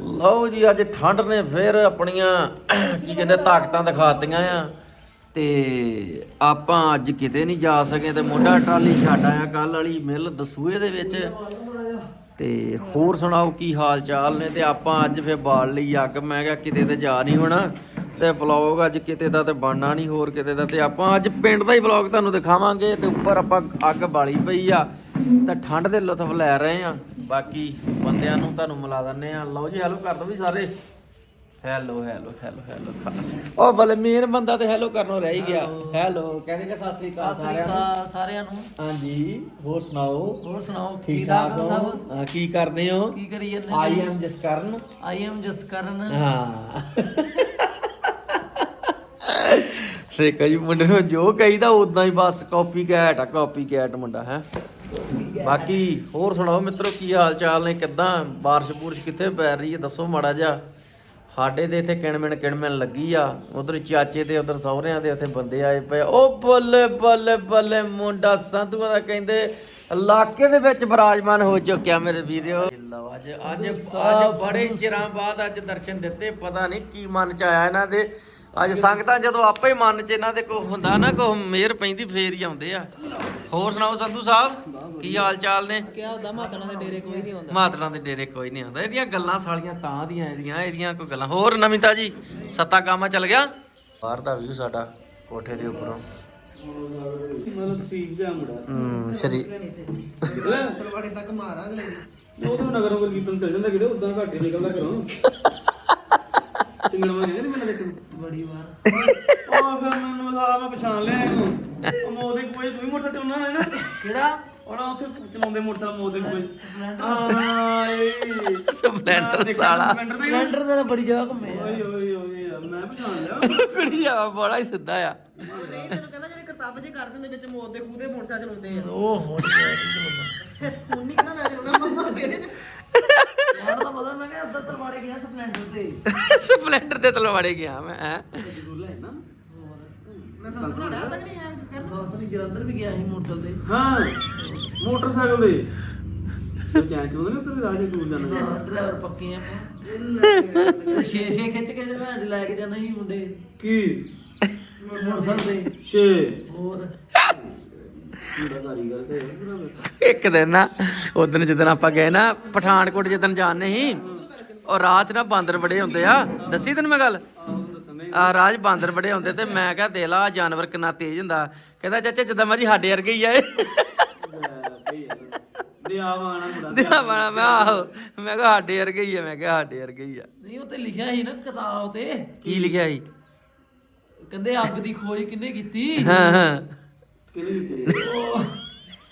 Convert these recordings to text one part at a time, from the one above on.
ਲਓ ਜੀ, ਅੱਜ ਠੰਡ ਨੇ ਫੇਰ ਆਪਣੀਆਂ, ਕੀ ਕਹਿੰਦੇ, ਤਾਕਤਾਂ ਦਿਖਾਤੀਆਂ ਆ। ਤੇ ਆਪਾਂ ਅੱਜ ਕਿਤੇ ਨਹੀਂ ਜਾ ਸਕੇ ਤੇ ਮੋਢਾ ਟਰਾਲੀ ਛੱਡ ਆਇਆ ਕੱਲ ਵਾਲੀ ਮਿਲ ਦਸੂਏ ਦੇ ਵਿੱਚ। ਤੇ ਹੋਰ ਸੁਣਾਓ ਕੀ ਹਾਲ ਚਾਲ ਨੇ? ਤੇ ਆਪਾਂ ਅੱਜ ਫੇਰ ਬਾਲ ਲਈ ਅੱਗ। ਮੈਂ ਕਿਹਾ ਕਿਤੇ ਤੇ ਜਾ ਨਹੀਂ ਹੋਣਾ। ਤੇ ਵਲੌਗ ਅੱਜ ਕਿਤੇ ਦਾ ਤੇ ਬਣਨਾ ਨਹੀਂ, ਹੋਰ ਕਿਤੇ ਦਾ। ਤੇ ਆਪਾਂ ਅੱਜ ਪਿੰਡ ਦਾ ਹੀ ਵਲੌਗ ਤੁਹਾਨੂੰ ਦਿਖਾਵਾਂਗੇ। ਤੇ ਉੱਪਰ ਆਪਾਂ ਅੱਗ ਬਾਲੀ ਪਈ ਆ। ਤਾਂ ਠੰਡ ਦੇ ਲੁਤਫ ਲੈ ਰਹੇ ਆ। ਬਾਕੀ ਬੰਦਿਆਂ ਨੂੰ ਤੁਹਾਨੂੰ ਮਿਲਾ ਦਿੰਨੇ ਆ ਲਓ ਜੀ ਹੈਲੋ ਕਰ ਦੋ ਵੀ ਸਾਰੇ। ਹੈਲੋ ਹੈਲੋ ਹੈਲੋ ਹੈਲੋ ਉਹ ਬਲੇ ਮੇਨ ਬੰਦਾ ਤੇ ਹੈਲੋ ਕਰਨੋਂ ਰਹਿ ਹੀ ਗਿਆ। ਹੈਲੋ ਕਹਿੰਦੇ ਕਿ ਸਤਿ ਸ੍ਰੀ ਅਕਾਲ ਸਾਰਿਆਂ ਨੂੰ। ਸਾਰਿਆਂ ਨੂੰ। ਹਾਂਜੀ ਹੋਰ ਸੁਣਾਓ? ਹੋਰ ਸੁਣਾਓ ਠੀਕ ਠਾਕ ਹੋ? ਸਭ? ਕੀ ਕਰਦੇ ਹੋ? ਕੀ ਕਰੀ ਜਾਂਦੇ I am Jaskaran. I am Jaskaran. ਹਾਂ। ਸੇ ਕਈ ਮੁੰਡੇ ਨੂੰ ਜੋ ਕਹੀਦਾ ਉਦਾਂ ਹੀ ਬਸ ਕਾਪੀ ਕੈਟ ਆ ਕਾਪੀ ਕੈਟ ਮੁੰਡਾ ਹੈ। ਬਾਕੀ ਹੋਰ ਸੁਣਾਓ ਮਿੱਤਰੋ ਕੀ ਹਾਲ ਚਾਲ ਨੇ? ਕਿੱਦਾਂ? ਬਾਰਿਸ਼ ਬੂਰਸ਼ ਕਿੱਥੇ ਪੈ ਰਹੀ ਹੈ? ਦੱਸੋ ਮਾੜਾ ਜਿਹਾ। ਸਾਡੇ ਦੇ ਇੱਥੇ ਕਿਣਮਿਣ ਕਿਣਮਿਣ ਲੱਗੀ ਆ। ਉਧਰ ਚਾਚੇ ਤੇ ਉਧਰ ਸਹੁਰਿਆਂ ਦੇ ਉੱਥੇ ਬੰਦੇ ਆਏ ਪਏ। ਉਹ ਬੱਲੇ ਬੱਲੇ ਬੱਲੇ ਮੁੰਡਾ ਸੰਧੂਆਂ ਦਾ ਕਹਿੰਦੇ ਇਲਾਕੇ ਦੇ ਵਿੱਚ ਬਰਾਜਮਾਨ ਹੋ ਚੁੱਕਿਆ ਮੇਰੇ ਵੀਰੋ। ਅੱਜ ਅੱਜ ਬੜੇ ਚਿਰਾਂ ਬਾਅਦ ਅੱਜ ਦਰਸ਼ਨ ਦਿੱਤੇ। ਪਤਾ ਨਹੀਂ ਕੀ ਮਨ ਚ ਆਇਆ ਇਹਨਾਂ ਦੇ। ਅੱਜ ਸੰਗਤਾਂ ਜਦੋਂ ਆਪੇ ਮਨ ਚ ਇਹਨਾਂ ਦੇ ਕੋ ਹੁੰਦਾ ਨਾ ਕੋ ਮਿਹਰ ਪੈਂਦੀ ਫੇਰ ਹੀ ਆਉਂਦੇ ਆ। ਹੋਰ ਸੁਣਾਓ ਸੰਧੂ ਸਾਹਿਬ? ਕੀ ਹਾਲ ਚਾਲ ਨੇ? ਕਿਆ ਹੁੰਦਾ ਮਾਤਣਾ ਦੇ ਡੇਰੇ ਕੋਈ ਨਹੀਂ ਹੁੰਦਾ ਮਾਤਰਾਂ ਦੇ ਡੇਰੇ ਕੋਈ ਨਹੀਂ ਆਉਂਦਾ। ਇਹਦੀਆਂ ਗੱਲਾਂ ਸਾਲੀਆਂ ਤਾਂ ਦੀਆਂ ਇਹਦੀਆਂ ਇਹਦੀਆਂ ਕੋਈ ਗੱਲਾਂ। ਹੋਰ ਨਵੀਤਾ ਜੀ ਸੱਤਾ ਕਾਮਾ ਚੱਲ ਗਿਆ? ਬਾਹਰ ਦਾ ਵਿਊ ਸਾਡਾ ਕੋਠੇ ਦੇ ਉੱਪਰੋਂ। ਮਤਲਬ ਸਟ੍ਰੀਟ ਜਾ ਮੁੰਡਾ ਹੂੰ ਸ਼ਰੀ ਤਲਵਾੜੇ ਤੱਕ ਮਾਰਾਂ ਅਗਲੇ ਉਹ ਤਾਂ ਨਗਰੋਂ ਕੀਰਤਨ ਚੱਲ ਜਾਂਦਾ ਕਿਤੇ ਉਦਾਂ ਘੱਟ ਨਿਕਲਦਾ ਘਰੋਂ ਚਿੰਗੜਵਾ ਕਹਿੰਦੇ ਮੈਨੂੰ ਦੇਖਣ ਬੜੀ ਵਾਰ। ਉਹ ਫਿਰ ਮੈਨੂੰ ਸਾਲਾ ਮੈਂ ਪਛਾਣ ਲਿਆ ਇਹਨੂੰ। ਉਹ ਮੋਦੇ ਕੋਈ ਤੂੰ ਹੀ ਮੋਟਰ ਚਲਾਉਣਾ ਹੈ ਨਾ? ਕਿਹੜਾ? ਉਹਨਾਂ ਉੱਥੇ ਚਲਾਉਂਦੇ ਮੋਟਰ ਮੋਦੇ ਕੋਈ ਇਹ। ਸਪਲੈਂਡਰ ਸਾਲਾ। ਸਪਲੈਂਡਰ ਦਾ ਬੜੀ ਜਗ੍ਹਾ ਘੁੰਮੇ ਓਏ ਓਏ ਓਏ ਮੈਂ ਪਛਾਣ ਲਿਆ। ਕੁੜੀ ਆ ਬੜਾ ਹੀ ਸਿੱਧਾ ਆ। ਨਹੀਂ ਤੈਨੂੰ ਕਹਿੰਦਾ ਜਿਹੜੇ ਕਰਤੱਵ ਜੇ ਕਰ ਦਿੰਦੇ ਵਿੱਚ ਮੌਤ ਦੇ ਖੂਹ ਦੇ ਮੋਟਰਸਾਈਕਲ ਚਲਾਉਂਦੇ ਆ। ਉਹ ਹੋ ਹੁਣ ਨਹੀਂ ਕਹਿੰਦਾ ਮੈਂ ਚਲਾਉਣਾ ਮੰਮਾ ਫੇਰੇ ਯਾਰ ਦਾ ਮਤਲਬ ਮੈਂ ਕਿਹਾ ਉੱਧਰ ਤਲਵਾੜੇ ਗਿਆ ਸਪਲੈਂਡਰ ਤੇ। ਸਪਲੈਂਡਰ ਦੇ ਤਲਵਾੜੇ ਗਿਆ ਮੈਂ ਹੈਂ। ਗੁੱਲਾ ਹੈ ਨਾ। ਲਾਇਸੈਂਸ ਬਣਾਇਆ ਤੱਕ ਨਹੀਂ ਆਇਆ ਜਿਸ ਕਰ ਸਾਸਨੀ ਜਲੰਧਰ ਵੀ ਗਿਆ ਸੀ ਮੋਟਰਸਾਈਕਲ ਤੇ। ਹਾਂ ਮੋਟਰਸਾਈਕਲ ਦੇ ਉਹ ਚੈਂਚ ਹੁੰਦੇ ਨੇ ਉੱਥੇ ਰਾਜੇ ਦੂਰ ਜਾਣਾ। ਡਰਾਈਵਰ ਪੱਕੇ ਆ ਛੇ ਛੇ ਖਿੱਚ ਕੇ ਜੇ ਮੈਂ ਅੱਜ ਲੈ ਕੇ ਜਾਣਾ ਸੀ ਮੁੰਡੇ। ਕੀ? ਮੋਟਰਸਾਈਕਲ ਤੇ। ਛੇ। ਹੋਰ। ਪੂਰਾ ਕਾਰੀਗਰ ਤੇ ਇੱਕ ਦਿਨ ਨਾ ਉਦੋਂ ਜਦੋਂ ਆਪਾਂ ਗਏ ਨਾ ਪਠਾਨਕੋਟ ਜਦੋਂ ਜਾਣੇ ਸੀ ਉਹ ਰਾਤ ਨਾ ਬਾਂਦਰ ਬੜੇ ਹੁੰਦੇ ਆ। ਦੱਸੀ ਤੈਨੂੰ ਮੈਂ ਗੱਲ? ਆ ਰਾਜ ਬਾਂਦਰ ਬੜੇ ਹੁੰਦੇ ਤੇ ਮੈਂ ਕਿਹਾ ਦੇ ਲਾ ਜਾਨਵਰ ਕਿੰਨਾ ਤੇਜ਼ ਹੁੰਦਾ। ਕਹਿੰਦਾ ਚਾਚਾ ਜਿੱਦਾਂ ਮਰਜ਼ੀ ਸਾਡੇ ਵਰਗੇ ਹੀ ਆ ਇਹ। ਦਿਆਵਾਨਾ ਮੁੰਡਾ ਦਿਆ ਮੈਂ ਆਹੋ। ਮੈਂ ਕਿਹਾ ਸਾਡੇ ਵਰਗੇ ਹੀ ਆ ਮੈਂ ਕਿਹਾ ਸਾਡੇ ਵਰਗੇ ਹੀ ਆ। ਨਹੀਂ ਉਹ ਤੇ ਲਿਖਿਆ ਸੀ ਨਾ ਕਿਤਾਬ ਤੇ। ਕੀ ਲਿਖਿਆ ਸੀ? ਕਹਿੰਦੇ ਅੱਗ ਦੀ ਖੋਜ ਕਿੰਨੇ ਕੀਤੀ? ਹਾਂ ਹਾਂ। ਕਿਹਨੇ ਦਿੱਤੇ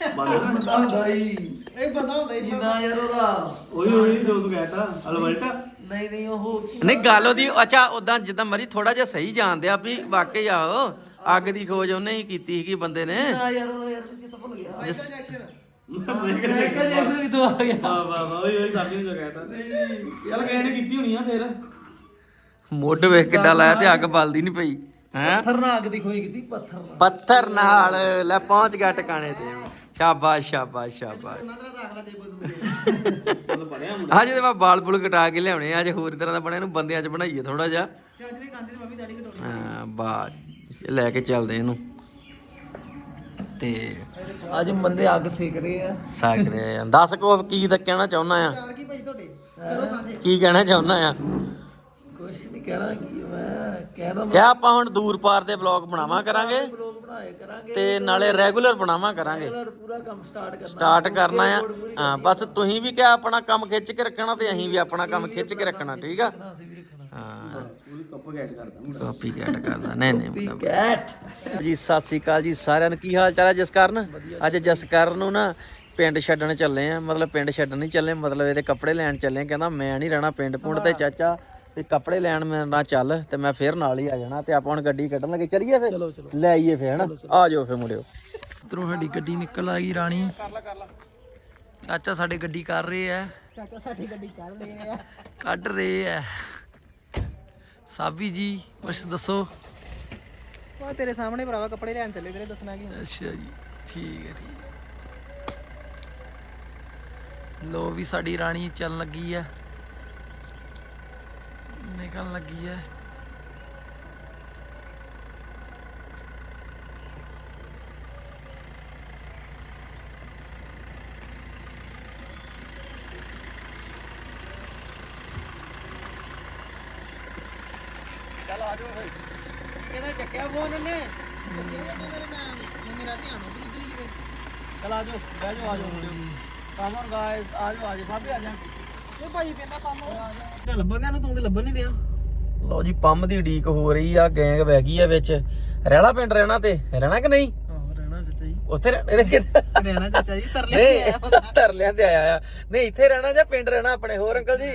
ਬੰਦਾ ਹੁੰਦਾ ਹੀ। ਇਹ ਬੰਦਾ ਹੁੰਦਾ ਹੀ ਜਿੰਨਾ ਯਾਰ ਉਹਦਾ। ਉਹੀ ਉਹੀ ਜੋ ਤੂੰ ਕਹਿਤਾ ਅਲਵਲਟਾ ਨਹੀਂ ਨਹੀਂ ਉਹ ਨਹੀਂ ਗੱਲ ਉਹਦੀ ਅੱਛਾ ਉਦਾਂ ਜਿੱਦਾਂ ਮਰਜ਼ੀ ਥੋੜਾ ਜਿਹਾ ਸਹੀ ਜਾਣਦੇ ਆ ਵੀ ਵਾਕਈ ਆਹੋ ਅੱਗ ਦੀ ਖੋਜ ਉਹਨੇ ਹੀ ਕੀਤੀ ਸੀਗੀ ਬੰਦੇ ਨੇ। ਨਾ ਯਾਰ ਉਹ ਯਾਰ ਚਿੱਤ ਭੁੱਲ ਗਿਆ। ਜਿਸ- ਮੈਂ ਕਿਹਾ ਜੇ ਕਿਤੋਂ ਆ ਗਿਆ। ਵਾਹ ਵਾਹ ਵਾਹ ਉਹੀ ਉਹੀ ਸਾਡੀ ਨੂੰ ਜੋ ਕਹਿਤਾ। ਚੱਲ ਕਿਸੇ ਨੇ ਕੀਤੀ ਹੋਣੀ ਆ ਫੇਰ। ਮੁੱਢ ਵੇਖ ਕਿੱਡਾ ਲਾਇਆ ਤੇ ਅੱਗ ਬਲਦੀ ਨਹੀਂ ਪਈ। ਹੈ? ਪੱਥਰ ਨਾਲ ਅੱਗ ਦੀ ਖੋਜ ਕੀਤੀ ਪੱਥਰ ਨਾਲ। ਪੱਥਰ ਨਾਲ। ਲੈ ਪਹੁੰਚ ਗਿਆ ਟਿਕਾਣੇ ਤੇ। ਸ਼ਾਬਾਸ਼ ਸ਼ਾਬਾਸ਼ ਸ਼ਾਬਾਸ਼। ਅੱਜ ਤੇ ਮੈਂ ਬਾਲ ਬੁਲ ਕਟਾ ਕੇ ਲਿਆਉਣੇ ਆ, ਅੱਜ ਹੋਰ ਤਰ੍ਹਾਂ ਦਾ ਬਣਿਆ ਇਹਨੂੰ ਬੰਦਿਆਂ 'ਚ ਬਣਾਈਏ ਥੋੜਾ ਜਿਹਾ। ਨੇ ਤੇ ਹਾਂ ਬਾ ਲੈ ਕੇ ਚੱਲਦੇ ਇਹਨੂੰ। ਤੇ ਅੱਜ ਬੰਦੇ ਅੱਗ ਸੇਕ ਰਹੇ ਆ। ਸਾਕਰੇ ਦੱਸ ਕੋ ਕੀ ਦਾ ਕਹਿਣਾ ਚਾਹੁੰਦਾ ਆ? ਚਾਰ ਕੀ ਭਾਈ ਤੁਹਾਡੇ? ਕਰੋ ਸਾਂਝੇ। ਕੀ ਕਹਿਣਾ ਚਾਹੁੰਦਾ ਆ? ਕਹਿਣਾ ਕੀ ਮੈਂ ਕਹਿਣਾ ਕਿਆ ਆਪਾਂ ਹੁਣ ਦੂਰ ਪਾਰ ਦੇ ਵਲੌਗ ਬਣਾਵਾਂ ਕਰਾਂਗੇ? ਬਲੌਗ ਬਣਾਏ ਕਰਾਂਗੇ। ਤੇ ਨਾਲੇ ਰੈਗੂਲਰ ਬਣਾਵਾਂ ਕਰਾਂਗੇ। ਔਰ ਪੂਰਾ ਕੰਮ ਸਟਾਰਟ ਕਰਨਾ। ਸਟਾਰਟ ਕਰਨਾ ਆ। ਹਾਂ ਬਸ ਤੁਸੀਂ ਵੀ ਕਿਆ ਆਪਣਾ ਕੰਮ ਖਿੱਚ ਕੇ ਰੱਖਣਾ ਤੇ ਅਸੀਂ ਵੀ ਆਪਣਾ ਕੰਮ ਖਿੱਚ ਕੇ ਰੱਖਣਾ ਠੀਕ ਆ? ਅਸੀਂ ਵੀ ਰੱਖਣਾ। ਹਾਂ। ਪੂਰੀ ਕੱਪ ਗੈਟ ਕਰਦਾ ਮੁੰਡਾ ਕਾਪੀ ਕੈਟ ਕਰਦਾ ਨਹੀਂ ਨਹੀਂ ਕੈਟ ਜੀ ਸਤਿ ਸ੍ਰੀ ਅਕਾਲ ਜੀ ਸਾਰਿਆਂ ਨੂੰ। ਕੀ ਹਾਲ ਚਾਲ ਹੈ ਜਸਕਰਨ ਅੱਜ ਜਸਕਰਨ ਨੂੰ ਨਾ ਪਿੰਡ ਛੱਡਣ ਚੱਲੇ ਆ। ਮਤਲਬ ਪਿੰਡ ਛੱਡਣ ਨਹੀਂ ਚੱਲੇ ਮਤਲਬ ਇਹਦੇ ਕੱਪੜੇ ਲੈਣ ਚੱਲੇ ਆ। ਕਹਿੰਦਾ ਮੈਂ ਨਹੀਂ ਰਹਿਣਾ ਪਿੰਡ ਪੁੰਡ ਤੇ ਚਾਚਾ। ਤੇ ਕੱਪੜੇ ਲੈਣ ਮੇਰੇ ਨਾਲ ਚੱਲ ਤੇ ਮੈਂ ਫੇਰ ਨਾਲ ਹੀ ਆ ਜਾਣਾ ਤੇ ਆਪਾਂ ਹੁਣ ਗੱਡੀ ਕੱਢਣ ਲੱਗੇ। ਚਲੀਏ ਫੇਰ? ਚਲੋ ਚਲੋ। ਲੈ ਆਈਏ ਫੇਰ ਹਨਾ? ਆ ਜਾਓ ਫੇਰ ਮੁੜਿਓ ਇਧਰੋਂ ਸਾਡੀ ਗੱਡੀ ਨਿਕਲ ਆ ਗਈ ਰਾਣੀ। ਕਰ ਲਾ ਕਰ ਲਾ ਚਾਚਾ ਸਾਡੇ ਗੱਡੀ ਕਰ ਰਹੇ ਆ। ਚਾਚਾ ਸਾਡੀ ਗੱਡੀ ਕਰ ਰਹੇ ਆ। ਕੱਢ ਰਹੇ ਆ। ਸਾਬੀ ਜੀ ਕੁਛ ਦੱਸੋ? ਉਹ ਤੇਰੇ ਸਾਹਮਣੇ ਭਰਾਵਾ ਕੱਪੜੇ ਲੈਣ ਚੱਲੇ ਤੇਰੇ ਦੱਸਣਾ ਕੀ ਅੱਛਾ ਜੀ ਠੀਕ ਹੈ ਠੀਕ ਲੋ ਵੀ ਸਾਡੀ ਰਾਣੀ ਚੱਲਣ ਲੱਗੀ ਆ। ਨਿਕਲਣ ਲੱਗੀ ਐ। ਕਿਹਦਾ ਚੱਕਿਆ ਫੋਨ ਉਹਨੇ ਮੇਰਾ ਧਿਆਨ ਉਧਰ ਉਧਰ ਹੀ ਚਲ ਆ ਜਾਓ ਬਹਿ ਜਾਓ ਆ ਜਾਓ ਕਮ ਔਨ ਗਾਇਸ ਆ ਜਾਓ ਆ ਜਾਓ। ਆ ਜਾ। ਇਹ ਭਾਈ ਕਹਿੰਦਾ ਕੰਮ ਲੱਭਣ ਦਿਆਂ ਨੂੰ ਤੂੰ ਤੇ ਲੱਭਣ ਨਹੀਂ ਦਿਆਂ ਲਓ ਜੀ ਪੰਮ ਦੀ ਉਡੀਕ ਹੋ ਰਹੀ ਆ ਗੈਂਗ ਵਹਿ ਗਈ ਆ ਵਿੱਚ। ਰਹਿਣਾ ਪਿੰਡ ਰਹਿਣਾ ਤੇ ਰਹਿਣਾ ਕਿ ਨਹੀਂ? ਉੱਥੇ ਰਹਿਣਾ ਚਾਚਾ ਜੀ ਤਰਲੇ ਤੇ ਆਇਆ ਤਰਲਿਆਂ ਤੇ ਆਇਆ ਆ। ਨਹੀਂ ਇੱਥੇ ਰਹਿਣਾ ਜਾਂ ਪਿੰਡ ਰਹਿਣਾ ਆਪਣੇ? ਹੋਰ ਅੰਕਲ ਜੀ?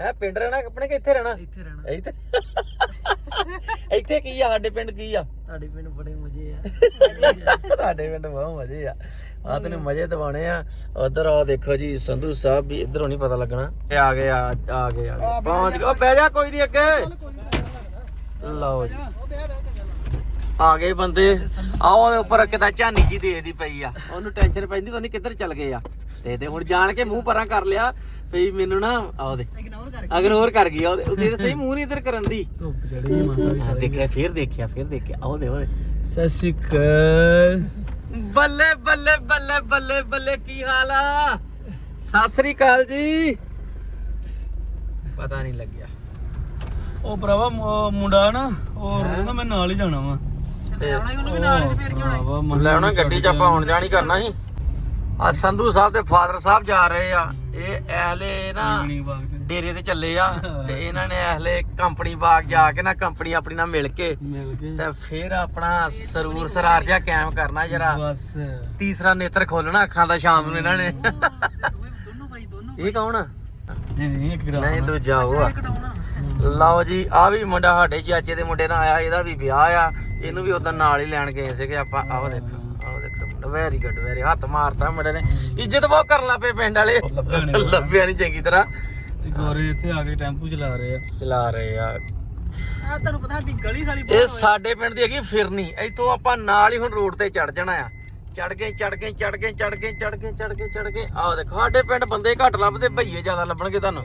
ਹੈ ਪਿੰਡ ਰਹਿਣਾ ਆਪਣੇ ਕਿ ਇੱਥੇ ਰਹਿਣਾ? ਇੱਥੇ ਰਹਿਣਾ। ਇੱਥੇ ਇੱਥੇ ਕੀ ਆ? ਸਾਡੇ ਪਿੰਡ ਕੀ ਆ? ਤੁਹਾਡੇ ਪਿੰਡ ਬੜੇ ਮਜ਼ੇ ਆ। ਤੁਹਾਡੇ ਪਿੰਡ ਬਹੁਤ ਮਜ਼ੇ ਆ। ਆ ਤੈਨੂੰ ਮਜ਼ੇ ਦਿਵਾਣੇ ਆ। ਉਧਰ ਆ ਦੇਖੋ ਜੀ ਸੰਧੂ ਸਾਹਿਬ ਵੀ ਇਧਰੋਂ ਨਹੀਂ ਪਤਾ ਲੱਗਣਾ। ਇਹ ਆ ਗਏ ਆ ਆ ਗਏ ਆ ਗਏ। ਪਹੁੰਚ ਗਏ। ਉਹ ਬਹਿ ਜਾ ਕੋਈ ਨਹੀਂ ਅੱਗੇ। ਲਓ ਜੀ। ਆ ਗਏ ਬੰਦੇ। ਆਓ ਉਹਦੇ ਉੱਪਰ ਕਿਤਾ ਝਾਨੀ ਜੀ ਦੇਖਦੀ ਪਈ ਆ। ਉਹਨੂੰ ਟੈਨਸ਼ਨ ਪੈਂਦੀ ਪਤਾ ਨਹੀਂ ਕਿੱਧਰ ਚੱਲ ਗਏ ਆ। ਤੇ ਤੇ ਹੁਣ ਜਾਣ ਕੇ ਮੂੰਹ ਪਰਾਂ ਕਰ ਲਿਆ। ਪਈ ਮੈਨੂੰ ਨਾ ਆਓ ਦੇ ਇਗਨੋਰ ਕਰ ਇਗਨੋਰ ਕਰ ਗਈ ਉਹਦੇ ਉਹਦੇ ਸਹੀ ਮੂੰਹ ਨਹੀਂ ਇਧਰ ਕਰਨ ਦੀ। ਧੁੱਪ ਚੜੀ ਮਾਸਾ ਵੀ ਹਾਂ, ਦੇਖਿਆ ਫੇਰ ਦੇਖਿਆ ਫੇਰ ਦੇਖਿਆ ਆਓ ਦੇ ਉਹਦੇ। ਸਤਿ ਸ਼੍ਰੀ ਅਕਾਲ। ਬੱਲੇ ਬੱਲੇ ਬੱਲੇ ਬੱਲੇ ਬੱਲੇ ਕੀ ਹਾਲ ਆ? ਸਤਿ ਸ੍ਰੀ ਅਕਾਲ ਜੀ। ਪਤਾ ਨਹੀਂ ਲੱਗਿਆ। ਉਹ ਭਰਾਵਾ ਮੁੰਡਾ ਨਾ ਉਹ ਰੋਜ਼ ਮੈਂ ਨਾਲ ਹੀ ਜਾਣਾ ਵਾ। ਆਉਣਾ ਹੀ ਉਹਨੂੰ ਵੀ ਨਾਲ ਹੀ ਫੇਰ ਕਿਉਂ ਭਰਾਵਾ ਲੈ ਉਹਨਾਂ ਗੱਡੀ 'ਚ ਆਪਾਂ ਹੁਣ ਜਾਣੀ ਕਰਨਾ ਸੀ। ਆ ਸੰਧੂ ਸਾਹਿਬ ਤੇ ਫਾਦਰ ਸਾਹਿਬ ਜਾ ਰਹੇ ਆ। ਇਹ ਐਹਲੇ ਨਾ ਤੇ। ਡੇਰੇ ਤੇ ਚੱਲੇ ਆ ਤੇ ਇਹਨਾਂ ਨੇ ਐਹਲੇ ਕੰਪਨੀ ਬਾਗ ਜਾ ਕੇ ਨਾ ਕੰਪਨੀ ਆਪਣੀ ਨਾਲ ਮਿਲ ਕੇ ਮਿਲ ਕੇ। ਤੇ ਫਿਰ ਆਪਣਾ ਸਰੂਰ ਸਰਾਰ ਜਿਹਾ ਕਾਇਮ ਕਰਨਾ ਜਰਾ। ਬਸ। ਤੀਸਰਾ ਨੇਤਰ ਖੋਲਣਾ ਅੱਖਾਂ ਦਾ ਸ਼ਾਮ ਨੂੰ ਇਹਨਾਂ ਨੇ। ਦੋਨੋਂ ਭਾਈ ਦੋਨੋਂ ਇਹ ਕੌਣ ਆ? ਨਹੀਂ ਨਹੀਂ ਇੱਕ ਗ੍ਰਾਮ ਨਹੀਂ ਦੂਜਾ ਉਹ ਆ। ਕਟਾਉਣਾ ਲਓ ਜੀ ਆ ਵੀ ਮੁੰਡਾ ਸਾਡੇ ਚਾਚੇ ਦੇ ਮੁੰਡੇ ਨਾਲ ਆਇਆ ਇਹਦਾ ਵੀ ਵਿਆਹ ਆ। ਇਹਨੂੰ ਵੀ ਉਦੋਂ ਨਾਲ ਹੀ ਲੈਣ ਗਏ ਸੀਗੇ ਆਪਾਂ। ਆਹ ਦੇਖੋ ਮੁੰਡਾ ਵੈਰੀ ਗੁੱਡ ਵੈਰੀ ਹੱਥ ਮਾਰਤਾ ਮੁੰਡੇ ਨੇ। ਇੱਜ਼ਤ ਬਹੁਤ ਕਰਨ ਲੱਪੇ ਪਿੰਡ ਵਾਲੇ। ਲੱਭਿਆ ਨਹੀਂ ਚੰਗੀ ਤਰ੍ਹਾਂ। ਇੱਕ ਗੋਰੇ ਇੱਥੇ ਆ ਕੇ ਟੈਂਪੂ ਚਲਾ ਰਹੇ ਆ। ਚਲਾ ਰਹੇ ਆ। ਆ ਤੁਹਾਨੂੰ ਪਤਾ ਸਾਡੀ ਗਲੀ ਸਾਲੀ ਇਹ ਸਾਡੇ ਪਿੰਡ ਦੀ ਹੈਗੀ ਫਿਰਨੀ। ਇੱਥੋਂ ਆਪਾਂ ਨਾਲ ਹੀ ਹੁਣ ਰੋਡ ਤੇ ਚੜ ਜਾਣਾ ਆ। ਚੜ ਗਏ ਚੜ ਗਏ ਚੜ ਗਏ ਚੜ ਗਏ ਚੜ ਗਏ ਚੜ ਗਏ ਚੜ ਗਏ ਆਹ ਦੇਖੋ ਸਾਡੇ ਪਿੰਡ ਬੰਦੇ ਘੱਟ ਲੱਭਦੇ ਭਈਏ ਜ਼ਿਆਦਾ ਲੱਭਣਗੇ ਤੁਹਾਨੂੰ।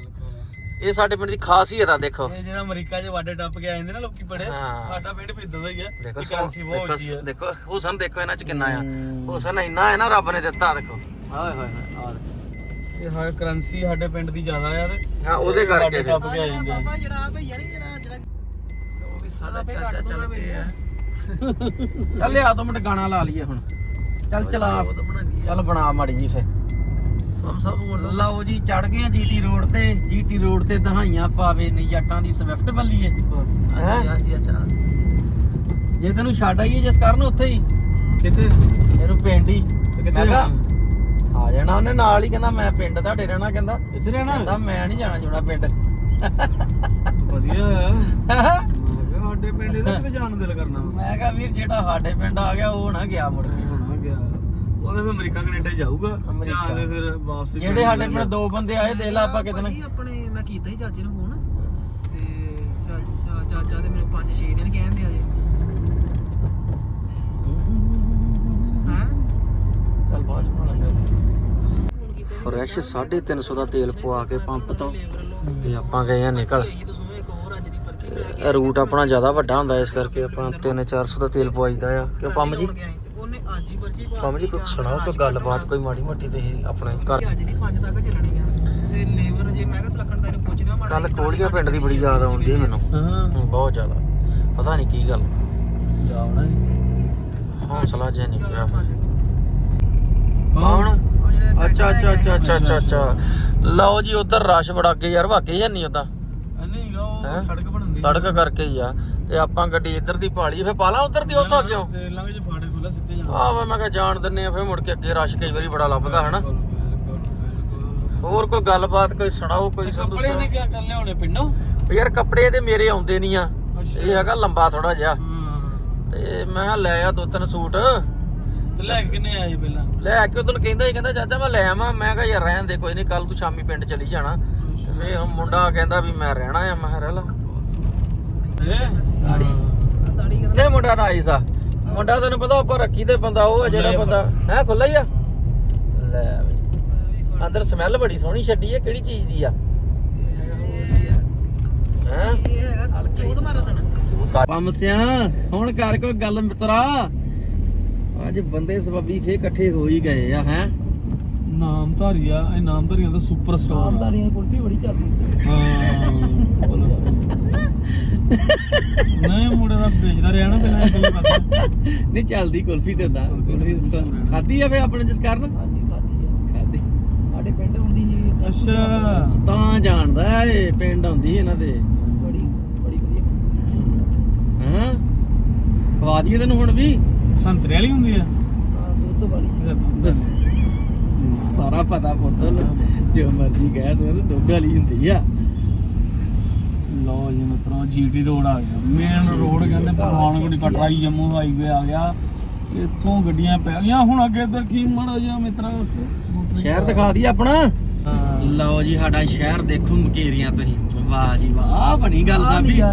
ਇਹ ਸਾਡੇ ਪਿੰਡ ਦੀ ਖਾਸੀਅਤ ਆ ਦੇਖੋ। ਇਹ ਜਿਹੜਾ ਅਮਰੀਕਾ 'ਚ ਵਾਡੇ ਟੱਪ ਕੇ ਆ ਜਾਂਦੇ ਨਾ ਲੋਕੀ ਬੜੇ ਹਾਂ। ਸਾਡਾ ਪਿੰਡ ਵੀ ਇਦਾਂ ਦਾ ਹੀ ਆ। ਦੇਖੋ ਕਰੰਸੀ ਬਹੁਤ ਉੱਚੀ ਦੇਖੋ ਆ। ਦੇਖੋ ਹੁਸਨ ਦੇਖੋ ਇਹਨਾਂ ਚ ਕਿੰਨਾ ਆ। ਹੁਸਨ ਇੰਨਾ ਹੈ ਨਾ ਰੱਬ ਨੇ ਦਿੱਤਾ ਦੇਖੋ। ਹਾਏ ਹਾਏ ਹਾਏ ਆਹ ਦੇਖੋ। ਇਹ ਹਰ ਕਰੰਸੀ ਸਾਡੇ ਪਿੰਡ ਦੀ ਜ਼ਿਆਦਾ ਆ ਤੇ ਹਾਂ ਉਹਦੇ ਕਰਕੇ ਵਾਡੇ ਫਿਰ। ਟੱਪ ਕੇ ਆ ਜਾਂਦੇ ਆ। ਬਾਬਾ ਜਿਹੜਾ ਭਈਆ ਨਹੀਂ ਜਿਹੜਾ ਜਿਹੜਾ ਉਹ ਵੀ ਸਾਡਾ ਚਾਚਾ ਚੱਲ ਪਿਆ। ਚੱਲ ਲਿਆ ਦੋ ਮਿੰਟ ਗਾਣਾ ਲਾ ਲਈਏ ਹੁਣ। ਚੱਲ ਚਲਾ। ਚੱਲ ਬਣਾ ਮਾੜੀ ਜੀ ਫੇ ਹਮ ਸਭ ਲਓ ਜੀ ਚੜ ਗਏ ਆ ਜੀਟੀ ਰੋਡ ਤੇ। ਜੀਟੀ ਰੋਡ ਤੇ ਦਹਾਈਆਂ ਪਾਵੇ ਨੀ ਜੱਟਾਂ ਦੀ ਸਵਿਫਟ ਬੱਲੀਏ ਬਸ। ਹੈਂ? ਹਾਂਜੀ ਅੱਛਾ। ਜੇ ਤੈਨੂੰ ਛੱਡ ਆਈਏ ਜਿਸ ਕਰਨ ਉੱਥੇ ਹੀ। ਕਿੱਥੇ? ਇਹਨੂੰ ਪਿੰਡ ਹੀ। ਕਿੱਥੇ ਮੈਂ ਕਿਹਾ ਆ ਜਾਣਾ ਉਹਨੇ ਨਾਲ ਹੀ ਕਹਿੰਦਾ ਮੈਂ ਪਿੰਡ ਤੁਹਾਡੇ ਰਹਿਣਾ ਕਹਿੰਦਾ। ਇੱਥੇ ਰਹਿਣਾ? ਕਹਿੰਦਾ ਮੈਂ ਨਹੀਂ ਜਾਣਾ ਜੁਣਾ ਪਿੰਡ। ਵਧੀਆ। ਆ ਮੈਂ ਕਿਹਾ ਸਾਡੇ ਪਿੰਡ ਇਹਦਾ ਕਿਤੇ ਜਾਣ ਨੂੰ ਦਿਲ ਕਰਨਾ। ਮੈਂ ਕਿਹਾ ਵੀਰ ਜਿਹੜਾ ਸਾਡੇ ਪਿੰਡ ਆ ਗਿਆ ਉਹ ਨਾ ਗਿਆ ਮੁੜ ਕੇ। ਉਹਦੇ ਫਿਰ ਅਮਰੀਕਾ ਕੈਨੇਡਾ ਹੀ ਜਾਊਗਾ। ਅਮਰੀਕਾ। ਜਾਂ ਤੇ ਫਿਰ ਵਾਪਸ ਜਿਹੜੇ ਸਾਡੇ ਪਿੰਡ ਦੋ ਬੰਦੇ ਆਏ ਦੇ ਲਾ ਆਪਾਂ ਕਿਤੇ ਨਾ। ਆਪਣੇ ਮੈਂ ਕੀਤਾ ਸੀ ਚਾਚੇ ਨੂੰ ਫੋਨ। ਤੇ ਚਾਚਾ ਚਾਚਾ ਦੇ ਮੈਨੂੰ 5-6 ਦਿਨ ਕਹਿੰਦੇ ਆ ਜੀ। ਹਾਂ? ਚੱਲ ਬਾਅਦ ਚ ਬਣਾ ਲਾਂਗੇ ਫੋਨ ਕੀਤਾ ਫਰੈਸ਼ 350 ਦਾ ਤੇਲ ਪਵਾ ਕੇ ਪੰਪ ਤੋਂ ਤੇ ਆਪਾਂ ਗਏ ਆ ਨਿਕਲ। ਸੀ ਤੁਸੀਂ ਇੱਕ ਹੋਰ ਅੱਜ ਦੀ ਪਰਚੀ ਲੈ ਕੇ ਰੂਟ ਆਪਣਾ ਜ਼ਿਆਦਾ ਵੱਡਾ ਹੁੰਦਾ ਇਸ ਕਰਕੇ ਆਪਾਂ 3-400 ਦਾ ਤੇਲ ਪਵਾਈਦਾ ਆ। ਕਿਉਂ ਪੰਮ ਜੀ? ਸੀ ਤੇ ਉਹਨੇ ਅੱਜ ਹੀ ਪਰਚੀ ਪਾ ਪੰਮ ਜੀ ਕੋਈ ਸੁਣਾਓ ਕੋਈ ਗੱਲਬਾਤ ਕੋਈ ਮਾੜੀ ਮੋਟੀ ਤੁਸੀਂ ਆਪਣੇ ਘਰ ਅੱਜ ਦੀ 5 ਤੱਕ ਚੱਲਣੀ ਆ। ਤੇ ਲੇਬਰ ਜੇ ਮੈਂ ਕਿਹਾ ਸਲੱਖਣ ਦਾ ਇਹਨੂੰ ਪੁੱਛਦਾ ਮਾੜਾ ਕੱਲ ਕੋਲੀਆ ਪਿੰਡ ਦੀ ਬੜੀ ਯਾਦ ਆਉਂਦੀ ਹੈ ਮੈਨੂੰ। ਹਾਂ। ਹੂੰ, ਬਹੁਤ ਜ਼ਿਆਦਾ। ਪਤਾ ਨਹੀਂ ਕੀ ਗੱਲ। ਜਾਉਣਾ ਹੌਸਲਾ ਜਿਹਾ ਨਹੀਂ ਪਿਆ ਕੌਣ? ਅੱਛਾ ਅੱਛਾ ਅੱਛਾ ਅੱਛਾ ਅੱਛਾ ਅੱਛਾ। ਲਓ ਜੀ ਉਧਰ ਰਸ਼ ਬੜਾ ਅੱਗੇ ਯਾਰ ਵਾਕਈ ਹੈ ਨਹੀਂ ਉਦਾਂ? ਨਹੀਂ ਗਾ ਹੈਂ? ਉਹ ਸੜਕ ਬਣਦੀ ਸੜਕ ਕਰਕੇ ਹੀ ਆ। ਤੇ ਆਪਾਂ ਗੱਡੀ ਇੱਧਰ ਦੀ ਭਾਲੀ ਫੇ ਪਾਲਾ ਉਧਰ ਦੀ ਉੱਥੋਂ ਕਿਉਂ ਤੇ ਲੰਘ ਜੇ ਫਾੜੇ ਸਿੱਧੇ ਜਾਣਾ ਆ ਵੇ ਮੈਂ ਕਿਹਾ ਜਾਣ ਦਿੰਨੇ ਆ ਫੇ ਮੁੜ ਕੇ ਅੱਗੇ ਰਸ਼ ਕਈ ਵਾਰੀ ਬੜਾ ਲੱਭਦਾ ਹਨਾ। ਹੋਰ ਕੋਈ ਗੱਲਬਾਤ ਕੋਈ ਸੁਣਾਓ ਕੋਈ ਸੰਦੂ ਕੱਪੜੇ ਨੇ ਕਿਆ ਕਰ ਲਿਆਉਣੇ ਪਿੰਡੋਂ? ਯਾਰ ਕੱਪੜੇ ਤੇ ਮੇਰੇ ਆਉਂਦੇ ਨਹੀਂ ਆ। ਇਹ ਹੈਗਾ ਲੰਬਾ ਥੋੜਾ ਜਿਹਾ। ਤੇ ਮੈਂ ਲੈ ਆ ਦੋ ਤਿੰਨ ਸੂਟ। ਤੇ ਲੈ ਕੇ ਕਿੰਨੇ ਆਏ ਪਹਿਲਾਂ? ਲੈ ਕੇ ਉਦੋਂ ਕਹਿੰਦਾ ਹੀ ਕਹਿੰਦਾ ਚਾਚਾ ਮੈਂ ਲੈ ਆਵਾਂ। ਮੈਂ ਕਿਹਾ ਯਾਰ ਰਹਿਣ ਦੇ ਕੋਈ ਨਹੀਂ ਕੱਲ ਤੂੰ ਸ਼ਾਮੀ ਪਿੰਡ ਚਲੀ ਜਾਣਾ। ਤੇ ਫੇ ਹੁਣ ਮੁੰਡਾ ਕਹਿੰਦਾ ਵੀ ਮੈਂ ਰਹਿਣਾ ਆ। ਮੈਂ ਕਿਹਾ ਰਹਿ ਲਾ। ਇਹ ਦਾੜੀ। ਦਾੜੀ। ਕਹਿੰਦਾ ਨਹੀਂ ਮੁੰਡਾ ਨਾਈਸ ਆ। ਮੁੰਡਾ ਤੈਨੂੰ ਪਤਾ ਉੱਪਰ ਰੱਖੀ ਤੇ ਬੰਦਾ ਉਹ ਆ ਜਿਹੜਾ ਬੰਦਾ। ਹੈ ਖੁੱਲਾ ਹੀ ਆ? ਲੈ ਬਈ ਅੰਦਰ ਸਮੈਲ ਬੜੀ ਸੋਹਣੀ ਛੱਡੀ ਹੈ ਕਿਹੜੀ ਚੀਜ਼ ਦੀ ਆ? ਹੈ? ਹੁਣ ਕਰ ਕੋਈ ਗੱਲ ਮਿੱਤਰਾ। ਅੱਜ ਬੰਦੇ ਸਬੱਬੀ ਫੇ ਇਕੱਠੇ ਹੋ ਹੀ ਗਏ ਆ ਹੈ? ਨਾਮ ਧਾਰੀਆ ਇਹ ਨਾਮ ਧਾਰੀਆਂ ਦਾ ਸੁਪਰ ਸਟਾਰ ਆਮਦਾਰੀਆਂ ਕੁਲਫੀ ਬੜੀ ਚੱਲਦੀ। ਹਾਂ ਨਹੀਂ ਮੁੰਡੇ ਦਾ ਵੇਚਦਾ ਰਿਹਾ ਨਾ ਪਹਿਲਾਂ ਇਕੱਲੇ ਪਾਸੇ। ਨਹੀਂ ਚੱਲਦੀ ਕੁਲਫੀ ਤੇ ਉਦਾਂ ਕੁਲਫੀ ਖਾਦੀ ਆ ਵੇ ਆਪਣੇ ਜਿਸ ਕਾਰਨ? ਹਾਂਜੀ ਖਾਦੀ ਆ। ਖਾਦੀ ਸਾਡੇ ਪਿੰਡ ਹੁੰਦੀ ਸੀ ਅੱਛਾ। ਤਾਂ ਜਾਣਦਾ ਇਹ ਪਿੰਡ ਆਉਂਦੀ ਸੀ ਇਹਨਾਂ ਦੇ। ਬੜੀ ਬੜੀ ਵਧੀਆ ਹਾਂ? ਖਵਾ ਦਈਏ ਤੈਨੂੰ ਹੁਣ ਵੀ? ਸੰਤਰੇ ਵਾਲੀ ਹੁੰਦੀ ਆ? ਤਾਂ ਦੁੱਧ ਵਾਲੀ। ਸਾਰਾ ਪਤਾ ਪੁੱਤ ਨੂੰ। ਜੋ ਮਰਜ਼ੀ ਕਹਿ ਤੂੰ ਦੁੱਧ ਵਾਲੀ ਹੁੰਦੀ ਆ। ਲੋ ਜੀ ਮਿੱਤਰੋ ਜੀਟੀ ਰੋਡ ਆ ਗਿਆ। ਮੇਨ ਰੋਡ ਕਹਿੰਦੇ ਪਠਾਨਕੋਟ ਕਟਰਾਈ ਜੰਮੂ ਹਾਈਵੇ ਆ ਗਿਆ। ਇੱਥੋਂ ਗੱਡੀਆਂ ਪੈ ਗਈਆਂ। ਹੁਣ ਅੱਗੇ ਇੱਧਰ ਕੀ ਮਾੜਾ ਜਿਹਾ ਮਿੱਤਰਾ ਸ਼ਹਿਰ ਦਿਖਾ ਦਈਏ ਆਪਣਾ। ਲਓ ਜੀ ਸਾਡਾ ਸ਼ਹਿਰ ਦੇਖੋ ਮਕੇਰੀਆਂ ਤੁਸੀਂ। ਵਾਹ ਜੀ ਵਾਹ। ਬਣੀ ਗੱਲ ਸਾਬੀ। ਹੈ?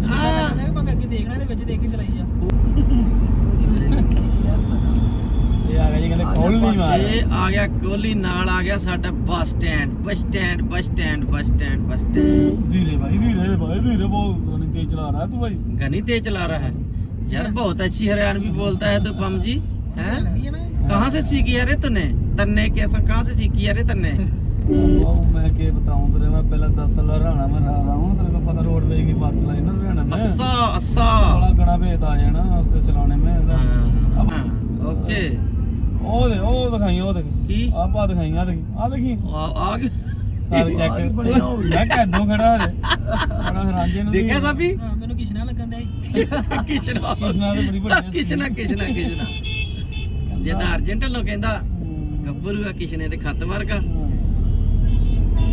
ਕਹਿੰਦੇ ਭਾਵੇਂ ਅੱਗੇ ਦੇਖਣਾ ਦੇ ਵਿੱਚ ਦੇਖ ਕੇ ਚਲਾਈ ਜਾ। ਇਹ ਆ ਗਿਆ ਜੀ ਕਹਿੰਦੇ ਖੋਲ ਨਹੀਂ ਮਾਰ ਇਹ ਆ ਗਿਆ ਕੋਹਲੀ ਨਾਲ ਆ ਗਿਆ ਸਾਡਾ bus stand bus stand bus stand bus stand bus stand धीरे भाई धीरे भाई धीरे बहुत गाड़ी तेज चला रहा है तू भाई गनी तेज चला रहा है यार बहुत अच्छी हरियाणवी बोलता है तो पम जी हैं कहाँ से सीखी है रे तूने तन्ने कैसा कहाँ से सीखी है रे तन्ने ਉਹ ਮੈਂ ਕੀ ਬਤਾਉਂ ਤੇਰੇ ਮੈਂ ਪਹਿਲਾਂ 10 ਸਾਲ ਹਰਿਆਣਾ ਮੈਂ ਰਹਾ ਰਹਾ ਹੁਣ ਤੇਰੇ ਕੋ ਪਤਾ ਰੋਡਵੇਜ਼ की बस ਲਾਈ ना हरियाणा में अस्सा अस्सा थोड़ा गणा भेद आ जाना उससे चलाने में हाँ, हाँ, ओके ਉਹ ਦੇ ਉਹ ਦਿਖਾਈ ਉਹ ਦੇਖੀ। ਕੀ? ਆ ਦਿਖਾਈ ਆ ਦੇਖੀ। ਆ ਦੇਖੀ? ਆ ਆ ਕੇ ਸਾਰੇ ਚੈੱਕ ਮੈਂ ਕਦੋਂ ਖੜਾ ਹੋ ਬੜਾ ਰਾਂਝੇ ਨੂੰ ਦੇਖਿਆ ਸਾਬੀ? ਮੈਨੂੰ ਕਿਸ਼ਨਾ ਲੱਗਣ ਦੇ ਕਿਸ਼ਨਾ। ਕਿਸ਼ਨਾ ਤੇ ਬੜੀ ਬੜੀ ਕਿਸ਼ਨਾ ਕਿਸ਼ਨਾ ਕਿਸ਼ਨਾ। ਜੇ ਤਾਂ ਅਰਜੈਂਟਲ ਕਹਿੰਦਾ ਗੱਭਰੂ ਆ ਕਿਸ਼ਨੇ ਤੇ ਖਤ ਵਰਗਾ।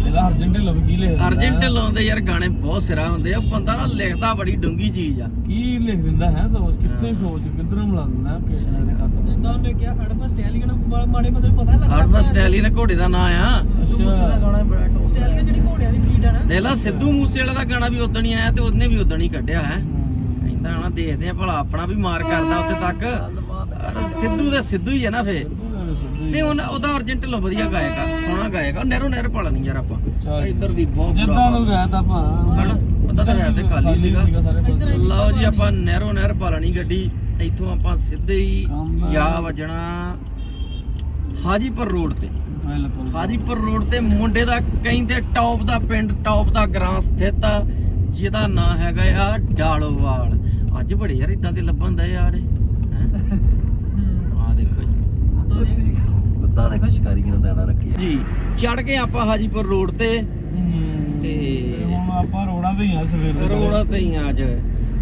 ਅਰਜੈਂਟ ਲਾਉਂਦੇ ਯਾਰ ਗਾਣੇ ਬਹੁਤ ਸਿਰਾ ਹੁੰਦੇ ਆ ਬੰਦਾ ਨਾ ਲਿਖਦਾ ਬੜੀ ਡੂੰਗੀ ਚੀਜ਼ ਆ। ਕੀ ਲਿਖ ਦਿੰਦਾ ਹੈ ਸੋਚ ਕਿੱਥੇ ਸੋਚ ਕਿੱਧਰੋਂ ਮਿਲਾ ਦਿੰਦਾ ਕਿਸ਼ਨਾ ਦੇ ਖਾਤਰ ਜਿੱਦਾਂ ਉਹਨੇ ਕਿਹਾ ਅੜਪਾ ਸਟੈਲੀਅਨ ਮਾੜੇ ਨੂੰ ਪਤਾ ਲੱਗਦਾ ਹਰਬਸ ਸਟੈਲੀਨ ਘੋੜੇ ਦਾ ਨਾਂ ਆ। ਦਾ ਗਾਣਾ ਬੜਾ ਟੌਪ ਸਟੈਲੀਅਨ ਜਿਹੜੀ ਘੋੜਿਆਂ ਦੀ ਬਰੀਡ ਆ ਨਾ। ਦੇਖ ਲਾ। ਸਿੱਧੂ ਮੂਸੇ ਵਾਲਾ ਦਾ ਗਾਣਾ ਵੀ ਉਦਣ ਹੀ ਆਇਆ ਤੇ ਉਹਨੇ ਵੀ ਉਦਣ ਹੀ ਕੱਢਿਆ ਹੈ। ਕਹਿੰਦਾ ਹਣਾ ਦੇਖਦੇ ਆ ਭਲਾ ਆਪਣਾ ਵੀ ਮਾਰ ਕਰਦਾ ਉੱਥੇ ਤੱਕ। ਸਿੱਧੂ ਦਾ ਸਿੱਧੂ ਹੀ ਹੈ ਨਾ ਫੇ। ਨਹੀਂ ਉਹਨਾਂ ਉਹਦਾ ਅਰਜੈਂਟ ਲੋ ਵਧੀਆ ਗਾਇਕਾ ਸੋਹਣਾ ਗਾਇਕਾ ਨਹਿਰੋ ਨਹਿਰ ਪਾਲਾ ਨਹੀਂ ਯਾਰ ਆਪਾਂ। ਇੱਧਰ ਦੀ ਬਹੁਤ ਜਿੱਦਾਂ। ਨੂੰ ਗਿਆ ਤਾਂ ਆਪਾਂ ਹਨਾ? ਉਹਦਾ ਤਾਂ ਹੈ ਤੇ ਖਾਲੀ ਸੀਗਾ ਲਓ ਜੀ ਆਪਾਂ ਨਹਿਰੋ ਨਹਿਰ ਪਾਲਣੀ ਗੱਡੀ। ਇੱਥੋਂ ਆਪਾਂ ਸਿੱਧੇ ਹੀ। ਜਾ ਵਜਣਾ ਹਾਜੀਪੁਰ ਰੋਡ ਤੇ। ਬਿਲਕੁਲ। ਹਾਜੀਪੁਰ ਰੋਡ ਤੇ ਮੁੰਡੇ ਦਾ ਕਹਿੰਦੇ ਟੌਪ ਦਾ ਪਿੰਡ ਟੌਪ ਦਾ ਗ੍ਰਾਂ ਸਥਿਤ ਆ। ਜਿਹਦਾ ਨਾਂ ਹੈਗਾ ਆ ਡਾਲੋਵਾਲ। ਅੱਜ ਬੜੇ ਯਾਰ ਇਦਾਂ ਦੇ ਲੱਭਣ ਦਾ ਯਾਰ ਆ ਦੇਖੋ ਜੀ ਕੁੱਤਾ ਦੇਖੋ ਸ਼ਿਕਾਰੀ ਕਿਨੂੰ ਦਾਣਾ ਰੱਖਿਆ। ਜੀ ਚੜ ਕੇ ਆਪਾਂ ਹਾਜੀਪੁਰ ਰੋਡ ਤੇ ਤੇ ਹੁਣ ਆਪਾਂ ਰੋਡਾਂ ਤੇ ਹੀ ਆ ਸਵੇਰ ਦੇ ਰੋਡ ਤੇ ਹੀ ਆ ਅੱਜ।